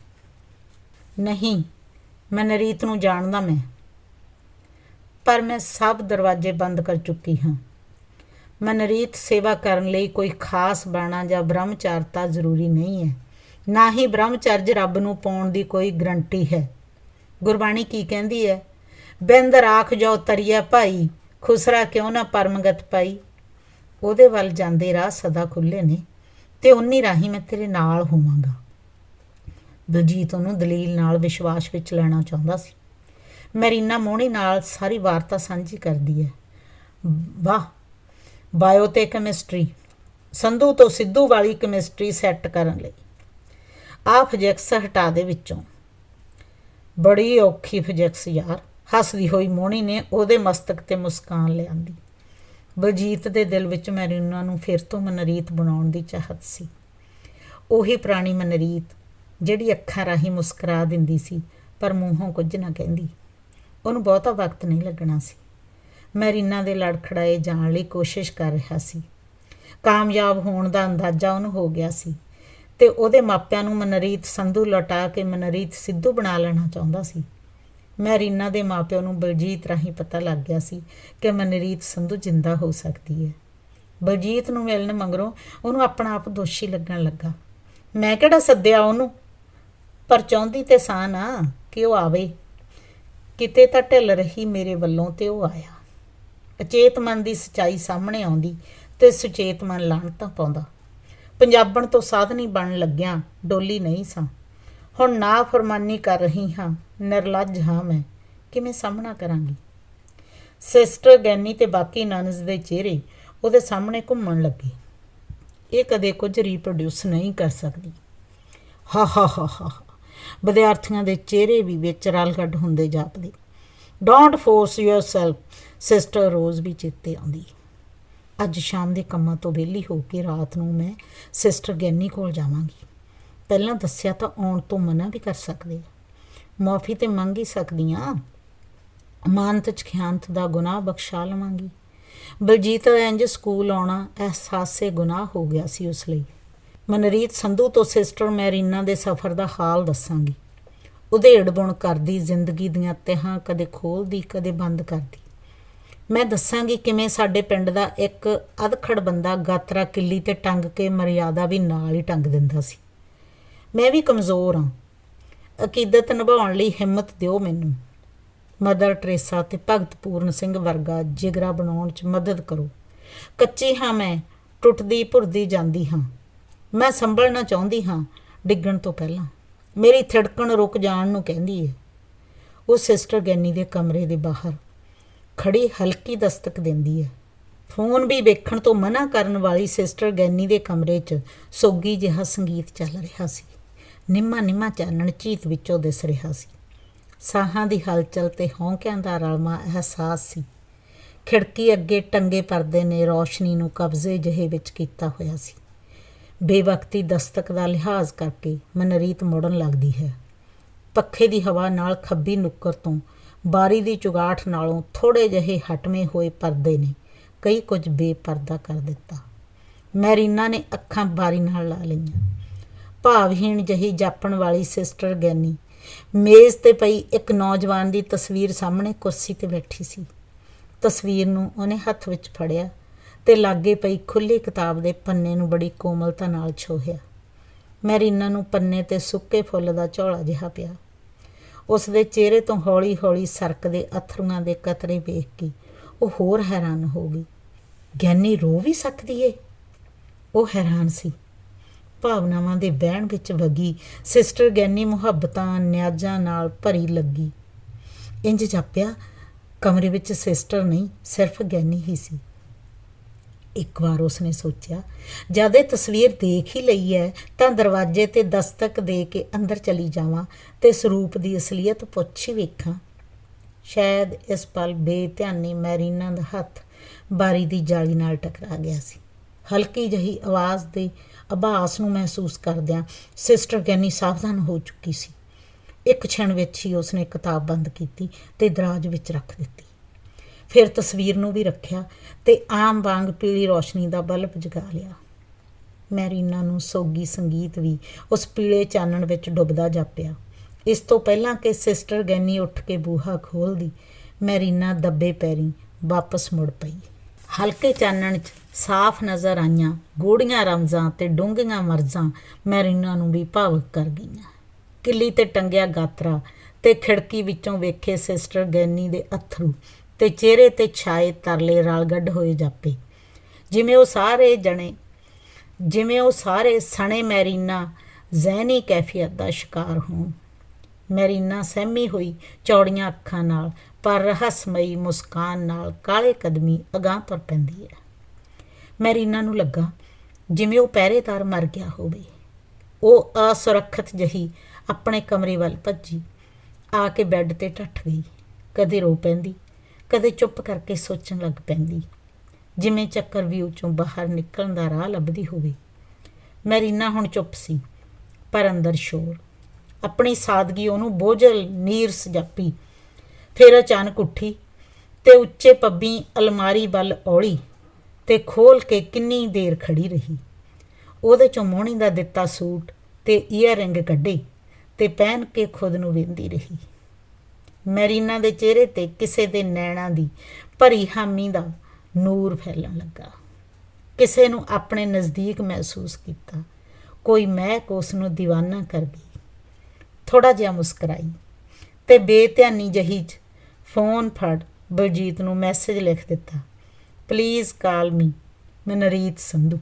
ਨਹੀਂ ਮਨਰੀਤ ਨੂੰ ਜਾਣਦਾ ਮੈਂ। ਪਰ ਮੈਂ ਸਭ ਦਰਵਾਜ਼ੇ ਬੰਦ ਕਰ ਚੁੱਕੀ ਹਾਂ। ਮਨਰੀਤ ਸੇਵਾ ਕਰਨ ਲਈ ਕੋਈ ਖਾਸ ਬਾਣਾ ਜਾਂ ਬ੍ਰਹਮਚਾਰਤਾ ਜ਼ਰੂਰੀ ਨਹੀਂ ਹੈ। ਨਾ ਹੀ ਬ੍ਰਹਮਚਰਜ ਰੱਬ ਨੂੰ ਪਾਉਣ ਦੀ ਕੋਈ ਗਰੰਟੀ ਹੈ। ਗੁਰਬਾਣੀ ਕੀ ਕਹਿੰਦੀ ਹੈ? ਬਿੰਦ ਰਾਖ ਜਾਓ ਤਰੀਆ ਭਾਈ, ਖੁਸਰਾ ਕਿਉਂ ਨਾ ਪਰਮਗਤ ਪਾਈ? ਉਹਦੇ ਵੱਲ ਜਾਂਦੇ ਰਾਹ ਸਦਾ ਖੁੱਲੇ ਨੇ। ਤੇ ਉਨੀ ਰਾਹੀਂ ਮੈਂ ਤੇਰੇ ਨਾਲ ਹੋਵਾਂਗਾ। ਦਲਜੀਤ ਉਹਨੂੰ ਦਲੀਲ ਨਾਲ ਵਿਸ਼ਵਾਸ ਵਿੱਚ ਲੈਣਾ ਚਾਹੁੰਦਾ ਸੀ। ਮੈਰੀਨਾ ਮੋਹਣੀ ਨਾਲ ਸਾਰੀ ਵਾਰਤਾ ਸਾਂਝੀ ਕਰਦੀ ਹੈ ਵਾਹ ਬਾਇਓ ਤੇ ਕੈਮਿਸਟਰੀ, ਸੰਧੂ ਤੋਂ ਸਿੱਧੂ ਵਾਲੀ ਕੈਮਿਸਟਰੀ ਸੈੱਟ ਕਰਨ ਲਈ। ਆ ਫਜੈਕਸ ਹਟਾ ਦੇ ਵਿੱਚੋਂ। ਬੜੀ ਔਖੀ ਫਜੈਕਸ ਯਾਰ, ਹੱਸਦੀ ਹੋਈ ਮੋਹਣੀ ਨੇ ਉਹਦੇ ਮਸਤਕ ਤੇ ਮੁਸਕਾਨ ਲਿਆਂਦੀ। ਬਲਜੀਤ ਦੇ ਦਿਲ ਵਿੱਚ ਮੈਰੀਨਾ ਨੂੰ ਫਿਰ ਤੋਂ ਮਨਰੀਤ ਬਣਾਉਣ ਦੀ ਚਾਹਤ ਸੀ। ਉਹੀ ਪੁਰਾਣੀ ਮਨਰੀਤ, ਜਿਹੜੀ ਅੱਖਾਂ ਰਾਹੀਂ ਮੁਸਕਰਾ ਦਿੰਦੀ ਸੀ, ਪਰ ਮੂੰਹੋਂ ਕੁਝ ਨਾ ਕਹਿੰਦੀ। ਉਹਨੂੰ ਬਹੁਤਾ ਵਕਤ ਨਹੀਂ ਲੱਗਣਾ ਸੀ। ਮੈਰੀਨਾ ਦੇ ਲੜਖੜਾਏ ਜਾਣ ਲਈ ਕੋਸ਼ਿਸ਼ ਕਰ ਰਿਹਾ ਸੀ। ਕਾਮਯਾਬ ਹੋਣ ਦਾ ਅੰਦਾਜ਼ਾ ਉਹਨੂੰ ਹੋ ਗਿਆ ਸੀ ਤੇ ਉਹਦੇ ਮਾਪਿਆਂ ਨੂੰ ਮਨਰੀਤ ਸੰਧੂ ਲਟਾ ਕੇ ਮਨਰੀਤ ਸਿੱਧੂ ਬਣਾ ਲੈਣਾ ਚਾਹੁੰਦਾ ਸੀ। ਮੈਰੀਨਾ ਦੇ ਮਾਪਿਆਂ ਨੂੰ ਬਲਜੀਤ ਰਾਹੀਂ ਪਤਾ ਲੱਗ ਗਿਆ ਸੀ ਕਿ ਮਨਰੀਤ ਸੰਧੂ ਜਿੰਦਾ ਹੋ ਸਕਦੀ ਹੈ। ਬਲਜੀਤ ਨੂੰ ਮਿਲਣ ਮਗਰੋਂ ਉਹਨੂੰ ਆਪਣਾ ਆਪ ਦੋਸ਼ੀ ਲੱਗਣ ਲੱਗਾ। ਮੈਂ ਕਿਹੜਾ ਸੱਦਿਆ ਉਹਨੂੰ? ਪਰ ਚਾਹੁੰਦੀ ਤੇ ਸਾਂ ਨਾ ਕਿ ਉਹ ਆਵੇ। ਕਿਤੇ ਤਾਂ ਢਿੱਲ ਰਹੀ ਮੇਰੇ ਵੱਲੋਂ ਤੇ ਉਹ ਆਇਆ। ਅਚੇਤ ਮਨ ਦੀ ਸਚਾਈ ਸਾਹਮਣੇ ਆਉਂਦੀ ਤੇ ਸੁਚੇਤ ਮਨ ਲਾਹਣਤਾਂ ਪਾਉਂਦਾ। ਪੰਜਾਬਣ ਤੋਂ ਸਾਧਨੀ ਬਣਨ ਲੱਗਿਆ ਡੋਲੀ ਨਹੀਂ ਸਾਂ। ਹੁਣ ਨਾ ਫਰਮਾਨੀ ਕਰ ਰਹੀ ਹਾਂ, ਨਿਰਲੱਜ ਹਾਂ ਮੈਂ, ਕਿਵੇਂ ਸਾਹਮਣਾ ਕਰਾਂਗੀ? ਸਿਸਟਰ ਗੈਨੀ ਤੇ ਬਾਕੀ ਨਨਸ ਦੇ ਚਿਹਰੇ ਉਹਦੇ ਸਾਹਮਣੇ ਘੁੰਮਣ ਲੱਗੇ। ਇਹ ਕਦੇ ਕੁਝ ਰੀਪਰੋਡਿਊਸ ਨਹੀਂ ਕਰ ਸਕਦੀ। ਹਾ ਹਾ ਹਾ ਹਾ ਵਿਦਿਆਰਥੀਆਂ ਦੇ ਚਿਹਰੇ ਵੀ ਵਿੱਚ ਰਲ ਰਲਗੱਡ ਹੁੰਦੇ ਜਾਪਦੇ। Don't force yourself sister Rose ਵੀ ਚੇਤੇ ਆਉਂਦੀ। ਅੱਜ ਸ਼ਾਮ ਦੇ ਕੰਮਾਂ ਤੋਂ ਵਿਹਲੀ ਹੋ ਕੇ ਰਾਤ ਨੂੰ ਮੈਂ ਸਿਸਟਰ ਗੈਨੀ ਕੋਲ ਜਾਵਾਂਗੀ। ਪਹਿਲਾਂ ਦੱਸਿਆ ਤਾਂ ਆਉਣ ਤੋਂ ਮਨਾ ਵੀ ਕਰ ਸਕਦੇ ਮਾਫੀ ਤੇ ਮੰਗ ਹੀ ਸਕਦੀ ਸਕਦੀਆਂ। ਮਾਨਤ ਚ ਖਿਆਨਤ ਦਾ ਗੁਨਾਹ ਬਖਸ਼ਾ ਲਵਾਂਗੀ। ਬਲਜੀਤ ਦਾ ਇੰਜ ਸਕੂਲ ਆਉਣਾ ਅਹਿਸਾਸੇ ਗੁਨਾਹ ਹੋ ਗਿਆ ਸੀ ਉਸ ਲਈ। ਮਨਰੀਤ, ਸੰਧੂ ਤੋਂ ਸਿਸਟਰ ਮੈਰੀਨਾ ਦੇ ਸਫ਼ਰ ਦਾ ਹਾਲ ਦੱਸਾਂਗੀ। ਉਧੇੜ ਬੁਣ ਕਰਦੀ, ਜ਼ਿੰਦਗੀ ਦੀਆਂ ਤਹਾਂ ਕਦੇ ਖੋਲਦੀ, ਕਦੇ ਬੰਦ ਕਰਦੀ। ਮੈਂ ਦੱਸਾਂਗੀ ਕਿਵੇਂ ਸਾਡੇ ਪਿੰਡ ਦਾ ਇੱਕ ਅਧਖੜ ਬੰਦਾ ਗਾਤਰਾ ਕਿੱਲੀ ਤੇ ਟੰਗ ਕੇ ਮਰਿਆਦਾ ਵੀ ਨਾਲ ਹੀ ਟੰਗ ਦਿੰਦਾ ਸੀ। ਮੈਂ ਵੀ ਕਮਜ਼ੋਰ ਹਾਂ। ਅਕੀਦਤ ਨਿਭਾਉਣ ਲਈ ਹਿੰਮਤ ਦਿਓ ਮੈਨੂੰ। ਮਦਰ ਟਰੇਸਾ ਤੇ ਭਗਤ ਪੂਰਨ ਸਿੰਘ ਵਰਗਾ ਜਿਗਰਾ ਬਣਾਉਣ 'ਚ ਮਦਦ ਕਰੋ। ਕੱਚੀ ਹਾਂ ਮੈਂ, ਟੁੱਟਦੀ ਭੁਰਦੀ ਜਾਂਦੀ ਹਾਂ। ਮੈਂ ਸੰਭਲਣਾ ਚਾਹੁੰਦੀ ਹਾਂ ਡਿੱਗਣ ਤੋਂ ਪਹਿਲਾਂ। ਮੇਰੀ ਥੜਕਣ ਰੁਕ ਜਾਣ ਨੂੰ ਕਹਿੰਦੀ ਹੈ ਉਹ ਸਿਸਟਰ ਗੈਨੀ ਦੇ ਕਮਰੇ ਦੇ ਬਾਹਰ ਖੜੀ ਹਲਕੀ ਦਸਤਕ ਦਿੰਦੀ ਹੈ ਫੋਨ ਵੀ ਵੇਖਣ ਤੋਂ ਮਨਾ ਕਰਨ ਵਾਲੀ ਸਿਸਟਰ ਗੈਨੀ ਦੇ ਕਮਰੇ 'ਚ ਸੋਗੀ ਜਿਹਾ ਸੰਗੀਤ ਚੱਲ ਰਿਹਾ ਸੀ। ਨਿੰਮਾ ਨਿੰਮਾ ਚਾਨਣ ਚੀਤ ਵਿੱਚੋਂ ਦਿਸ ਰਿਹਾ ਸੀ। ਸਾਹਾਂ ਦੀ ਹਲਚਲ ਤੇ ਹੌਂਕਿਆਂ ਦਾ ਰਲਮਾ ਅਹਿਸਾਸ ਸੀ। ਖਿੜਕੀ ਅੱਗੇ ਟੰਗੇ ਪਰਦੇ ਨੇ ਰੌਸ਼ਨੀ ਨੂੰ ਕਬਜ਼ੇ ਜਿਹੇ ਵਿੱਚ ਕੀਤਾ ਹੋਇਆ ਸੀ। ਬੇਵਕਤੀ ਦਸਤਕ ਦਾ ਲਿਹਾਜ਼ ਕਰਕੇ ਮਨਰੀਤ ਮੁੜਨ ਲੱਗਦੀ ਹੈ। ਪੱਖੇ ਦੀ ਹਵਾ ਨਾਲ ਖੱਬੀ ਨੁੱਕਰ ਤੋਂ ਬਾਰੀ ਦੀ ਚੁਗਾਠ ਨਾਲੋਂ ਥੋੜੇ ਜਿਹੇ ਹਟਵੇਂ ਹੋਏ ਪਰਦੇ ਨੇ ਕਈ ਕੁਝ ਬੇਪਰਦਾ ਕਰ ਦਿੱਤਾ। ਮੈਰੀਨਾ ਨੇ ਅੱਖਾਂ ਬਾਰੀ ਨਾਲ ਲਾ ਲਈਆਂ। ਭਾਵਹੀਣ ਜਹੀ ਜਾਪਣ ਵਾਲੀ ਸਿਸਟਰ ਗੈਨੀ। ਮੇਜ਼ ਤੇ ਪਈ ਇੱਕ ਨੌਜਵਾਨ ਦੀ ਤਸਵੀਰ ਸਾਹਮਣੇ ਕੁਰਸੀ ਤੇ ਬੈਠੀ ਸੀ। ਤਸਵੀਰ ਨੂੰ ਉਹਨੇ ਹੱਥ ਵਿੱਚ ਫੜਿਆ ਤੇ ਲਾਗੇ ਪਈ ਖੁੱਲੀ ਕਿਤਾਬ ਦੇ ਪੰਨੇ ਨੂੰ ਬੜੀ ਕੋਮਲਤਾ ਨਾਲ ਛੋਹਿਆ। ਮੈਰੀਨਾ ਨੂੰ ਪੰਨੇ ਤੇ ਸੁੱਕੇ ਫੁੱਲ ਦਾ ਝੋਲਾ ਜਿਹਾ ਪਿਆ। ਉਸ ਦੇ ਚਿਹਰੇ ਤੋਂ ਹੌਲੀ-ਹੌਲੀ ਸਰਕਦੇ ਅਥਰੂਆਂ ਦੇ ਕਤਰੇ ਵੇਖ ਕੇ ਉਹ ਹੋਰ ਹੈਰਾਨ ਹੋ ਗਈ। ਗਿਆਨੀ ਰੋ ਵੀ ਸਕਦੀ ਏ? ਉਹ ਹੈਰਾਨ ਸੀ। ਭਾਵਨਾਵਾਂ ਦੇ ਵਹਿਣ ਵਿੱਚ ਵਗੀ। ਸਿਸਟਰ ਗਿਆਨੀ ਮੁਹੱਬਤਾਂ ਨਿਆਜ਼ਾਂ ਨਾਲ ਭਰੀ ਲੱਗੀ। ਇੰਜ ਜਾਪਿਆ, ਕਮਰੇ ਵਿੱਚ ਸਿਸਟਰ ਨਹੀਂ, ਸਿਰਫ ਗਿਆਨੀ ਹੀ ਸੀ। ਇੱਕ ਵਾਰ ਉਸਨੇ ਸੋਚਿਆ, ਜਦ ਇਹ ਤਸਵੀਰ ਦੇਖ ਹੀ ਲਈ ਹੈ, ਤਾਂ ਦਰਵਾਜ਼ੇ ਤੇ ਦਸਤਕ ਦੇ ਕੇ ਅੰਦਰ ਚਲੀ ਜਾਵਾਂ ਤੇ ਸਰੂਪ ਦੀ ਅਸਲੀਅਤ ਪੁੱਛ ਹੀ ਵੇਖਾਂ। ਸ਼ਾਇਦ ਇਸ ਪਲ ਬੇਧਿਆਨੀ ਮੈਰੀਨਾ ਦਾ ਹੱਥ ਬਾਰੀ ਦੀ ਜਾਲੀ ਨਾਲ ਟਕਰਾ ਗਿਆ ਸੀ। ਹਲਕੀ ਜਹੀ ਆਵਾਜ਼ ਦੇ ਆਭਾਸ ਨੂੰ ਮਹਿਸੂਸ ਕਰਦਿਆਂ ਸਿਸਟਰ ਗੈਨੀ ਸਾਵਧਾਨ ਹੋ ਚੁੱਕੀ ਸੀ। ਇੱਕ ਛਣ ਵਿੱਚ ਹੀ ਉਸਨੇ ਕਿਤਾਬ ਬੰਦ ਕੀਤੀ ਤੇ ਦਰਾਜ ਵਿੱਚ ਰੱਖ ਦਿੱਤੀ। ਫਿਰ ਤਸਵੀਰ ਨੂੰ ਵੀ ਰੱਖਿਆ ਤੇ ਆਮ ਵਾਂਗ ਪੀਲੀ ਰੋਸ਼ਨੀ ਦਾ ਬਲਬ ਜਗਾ ਲਿਆ। ਮੈਰੀਨਾ ਨੂੰ ਸੋਗੀ ਸੰਗੀਤ ਵੀ ਉਸ ਪੀਲੇ ਚਾਨਣ ਵਿੱਚ ਡੁੱਬਦਾ ਜਾਪਿਆ। ਇਸ ਤੋਂ ਪਹਿਲਾਂ ਕਿ ਸਿਸਟਰ ਗੈਨੀ ਉੱਠ ਕੇ ਬੂਹਾ ਖੋਲਦੀ ਮੈਰੀਨਾ ਦੱਬੇ ਪੈਰੀ ਵਾਪਸ ਮੁੜ ਪਈ। ਹਲਕੇ ਚਾਨਣ 'ਚ ਸਾਫ਼ ਨਜ਼ਰ ਆਈਆਂ, ਗੂੜੀਆਂ ਰਮਜ਼ਾਂ ਤੇ ਡੂੰਘੀਆਂ ਮਰਜ਼ਾਂ ਮੈਰੀਨਾ ਨੂੰ ਵੀ ਭਾਵਕ ਕਰ ਗਈਆਂ। ਕਿੱਲੀ ਤੇ ਟੰਗਿਆ ਗਾਤਰਾ ਤੇ ਖਿੜਕੀ ਵਿੱਚੋਂ ਵੇਖੇ ਸਿਸਟਰ ਗੈਨੀ ਦੇ ਅਥਰੂ ਤੇ ਚਿਹਰੇ ਤੇ ਛਾਏ ਤਰਲੇ ਰਲ ਗੱਡ ਹੋਏ ਜਾਪੇ। ਜਿਵੇਂ ਉਹ ਸਾਰੇ ਜਣੇ, ਜਿਵੇਂ ਉਹ ਸਾਰੇ ਸਣੇ ਮੈਰੀਨਾ ਜ਼ਹਿਨੀ ਕੈਫੀਅਤ ਦਾ ਸ਼ਿਕਾਰ ਹੋਣ। ਮੈਰੀਨਾ ਸਹਿਮੀ ਹੋਈ ਚੌੜੀਆਂ ਅੱਖਾਂ ਨਾਲ ਪਰ ਰਹੱਸਮਈ ਮੁਸਕਾਨ ਨਾਲ ਕਾਲੇ ਕਦਮੀ ਅਗਾਂਹ ਤੁਰ ਪੈਂਦੀ ਹੈ। ਮੈਰੀਨਾ ਨੂੰ ਲੱਗਾ, ਜਿਵੇਂ ਉਹ ਪਹਿਰੇਦਾਰ ਮਰ ਗਿਆ ਹੋਵੇ। ਉਹ ਅਸੁਰੱਖਿਅਤ ਜਹੀ ਆਪਣੇ ਕਮਰੇ ਵੱਲ ਭੱਜੀ, ਆ ਕੇ ਬੈੱਡ ਤੇ ਟੱਠ ਗਈ। ਕਦੇ ਰੋ ਪੈਂਦੀ, ਕਦੇ ਚੁੱਪ ਕਰਕੇ ਸੋਚਣ ਲੱਗ ਪੈਂਦੀ, ਜਿਵੇਂ ਚੱਕਰ ਵਿਊ ਚੋਂ ਬਾਹਰ ਨਿਕਲਣ ਦਾ ਰਾਹ ਲੱਭਦੀ ਹੋਵੇ। ਮੈਰੀਨਾ ਹੁਣ ਚੁੱਪ ਸੀ, ਪਰ ਅੰਦਰ ਸ਼ੋਰ। ਆਪਣੀ ਸਾਦਗੀ ਉਹਨੂੰ ਬੋਝਲ, ਨੀਰਸ ਜਾਪੀ ਫਿਰ ਅਚਾਨਕ ਉੱਠੀ ਤੇ ਉੱਚੇ ਪੱਬੀ ਅਲਮਾਰੀ ਵੱਲ ਔਲੀ ਤੇ ਖੋਲ ਕੇ ਕਿੰਨੀ ਦੇਰ ਖੜੀ ਰਹੀ। ਉਹਦੇ ਚੋਂ ਮੋਹਣੀ ਦਾ ਦਿੱਤਾ ਸੂਟ ਤੇ ਈਅਰਿੰਗ ਕੱਢੇ ਤੇ ਪਹਿਨ ਕੇ ਖੁਦ ਨੂੰ ਵੇਂਦੀ ਰਹੀ। ਮੈਰੀਨਾ ਦੇ ਚਿਹਰੇ ਤੇ ਕਿਸੇ ਦੇ ਨੈਣਾਂ ਦੀ ਭਰੀ ਹਾਮੀ ਦਾ ਨੂਰ ਫੈਲਣ ਲੱਗਾ। ਕਿਸੇ ਨੂੰ ਆਪਣੇ ਨਜ਼ਦੀਕ ਮਹਿਸੂਸ ਕੀਤਾ। ਕੋਈ ਮਹਿਕ ਉਸ ਨੂੰ دیਵਾਨਾ ਕਰ ਗਈ। ਥੋੜਾ ਜਿਹਾ ਮੁਸਕਰਾਈ ਤੇ ਬੇਧਿਆਨੀ ਜਹੀ ਚ ਫੋਨ ਫੜ ਬਲਜੀਤ ਨੂੰ ਮੈਸੇਜ ਲਿਖ ਦਿੱਤਾ। ਪਲੀਜ਼ ਕਾਲ ਮੀ ਮੈਂ ਨਰੀਤ ਸੰਧੂ।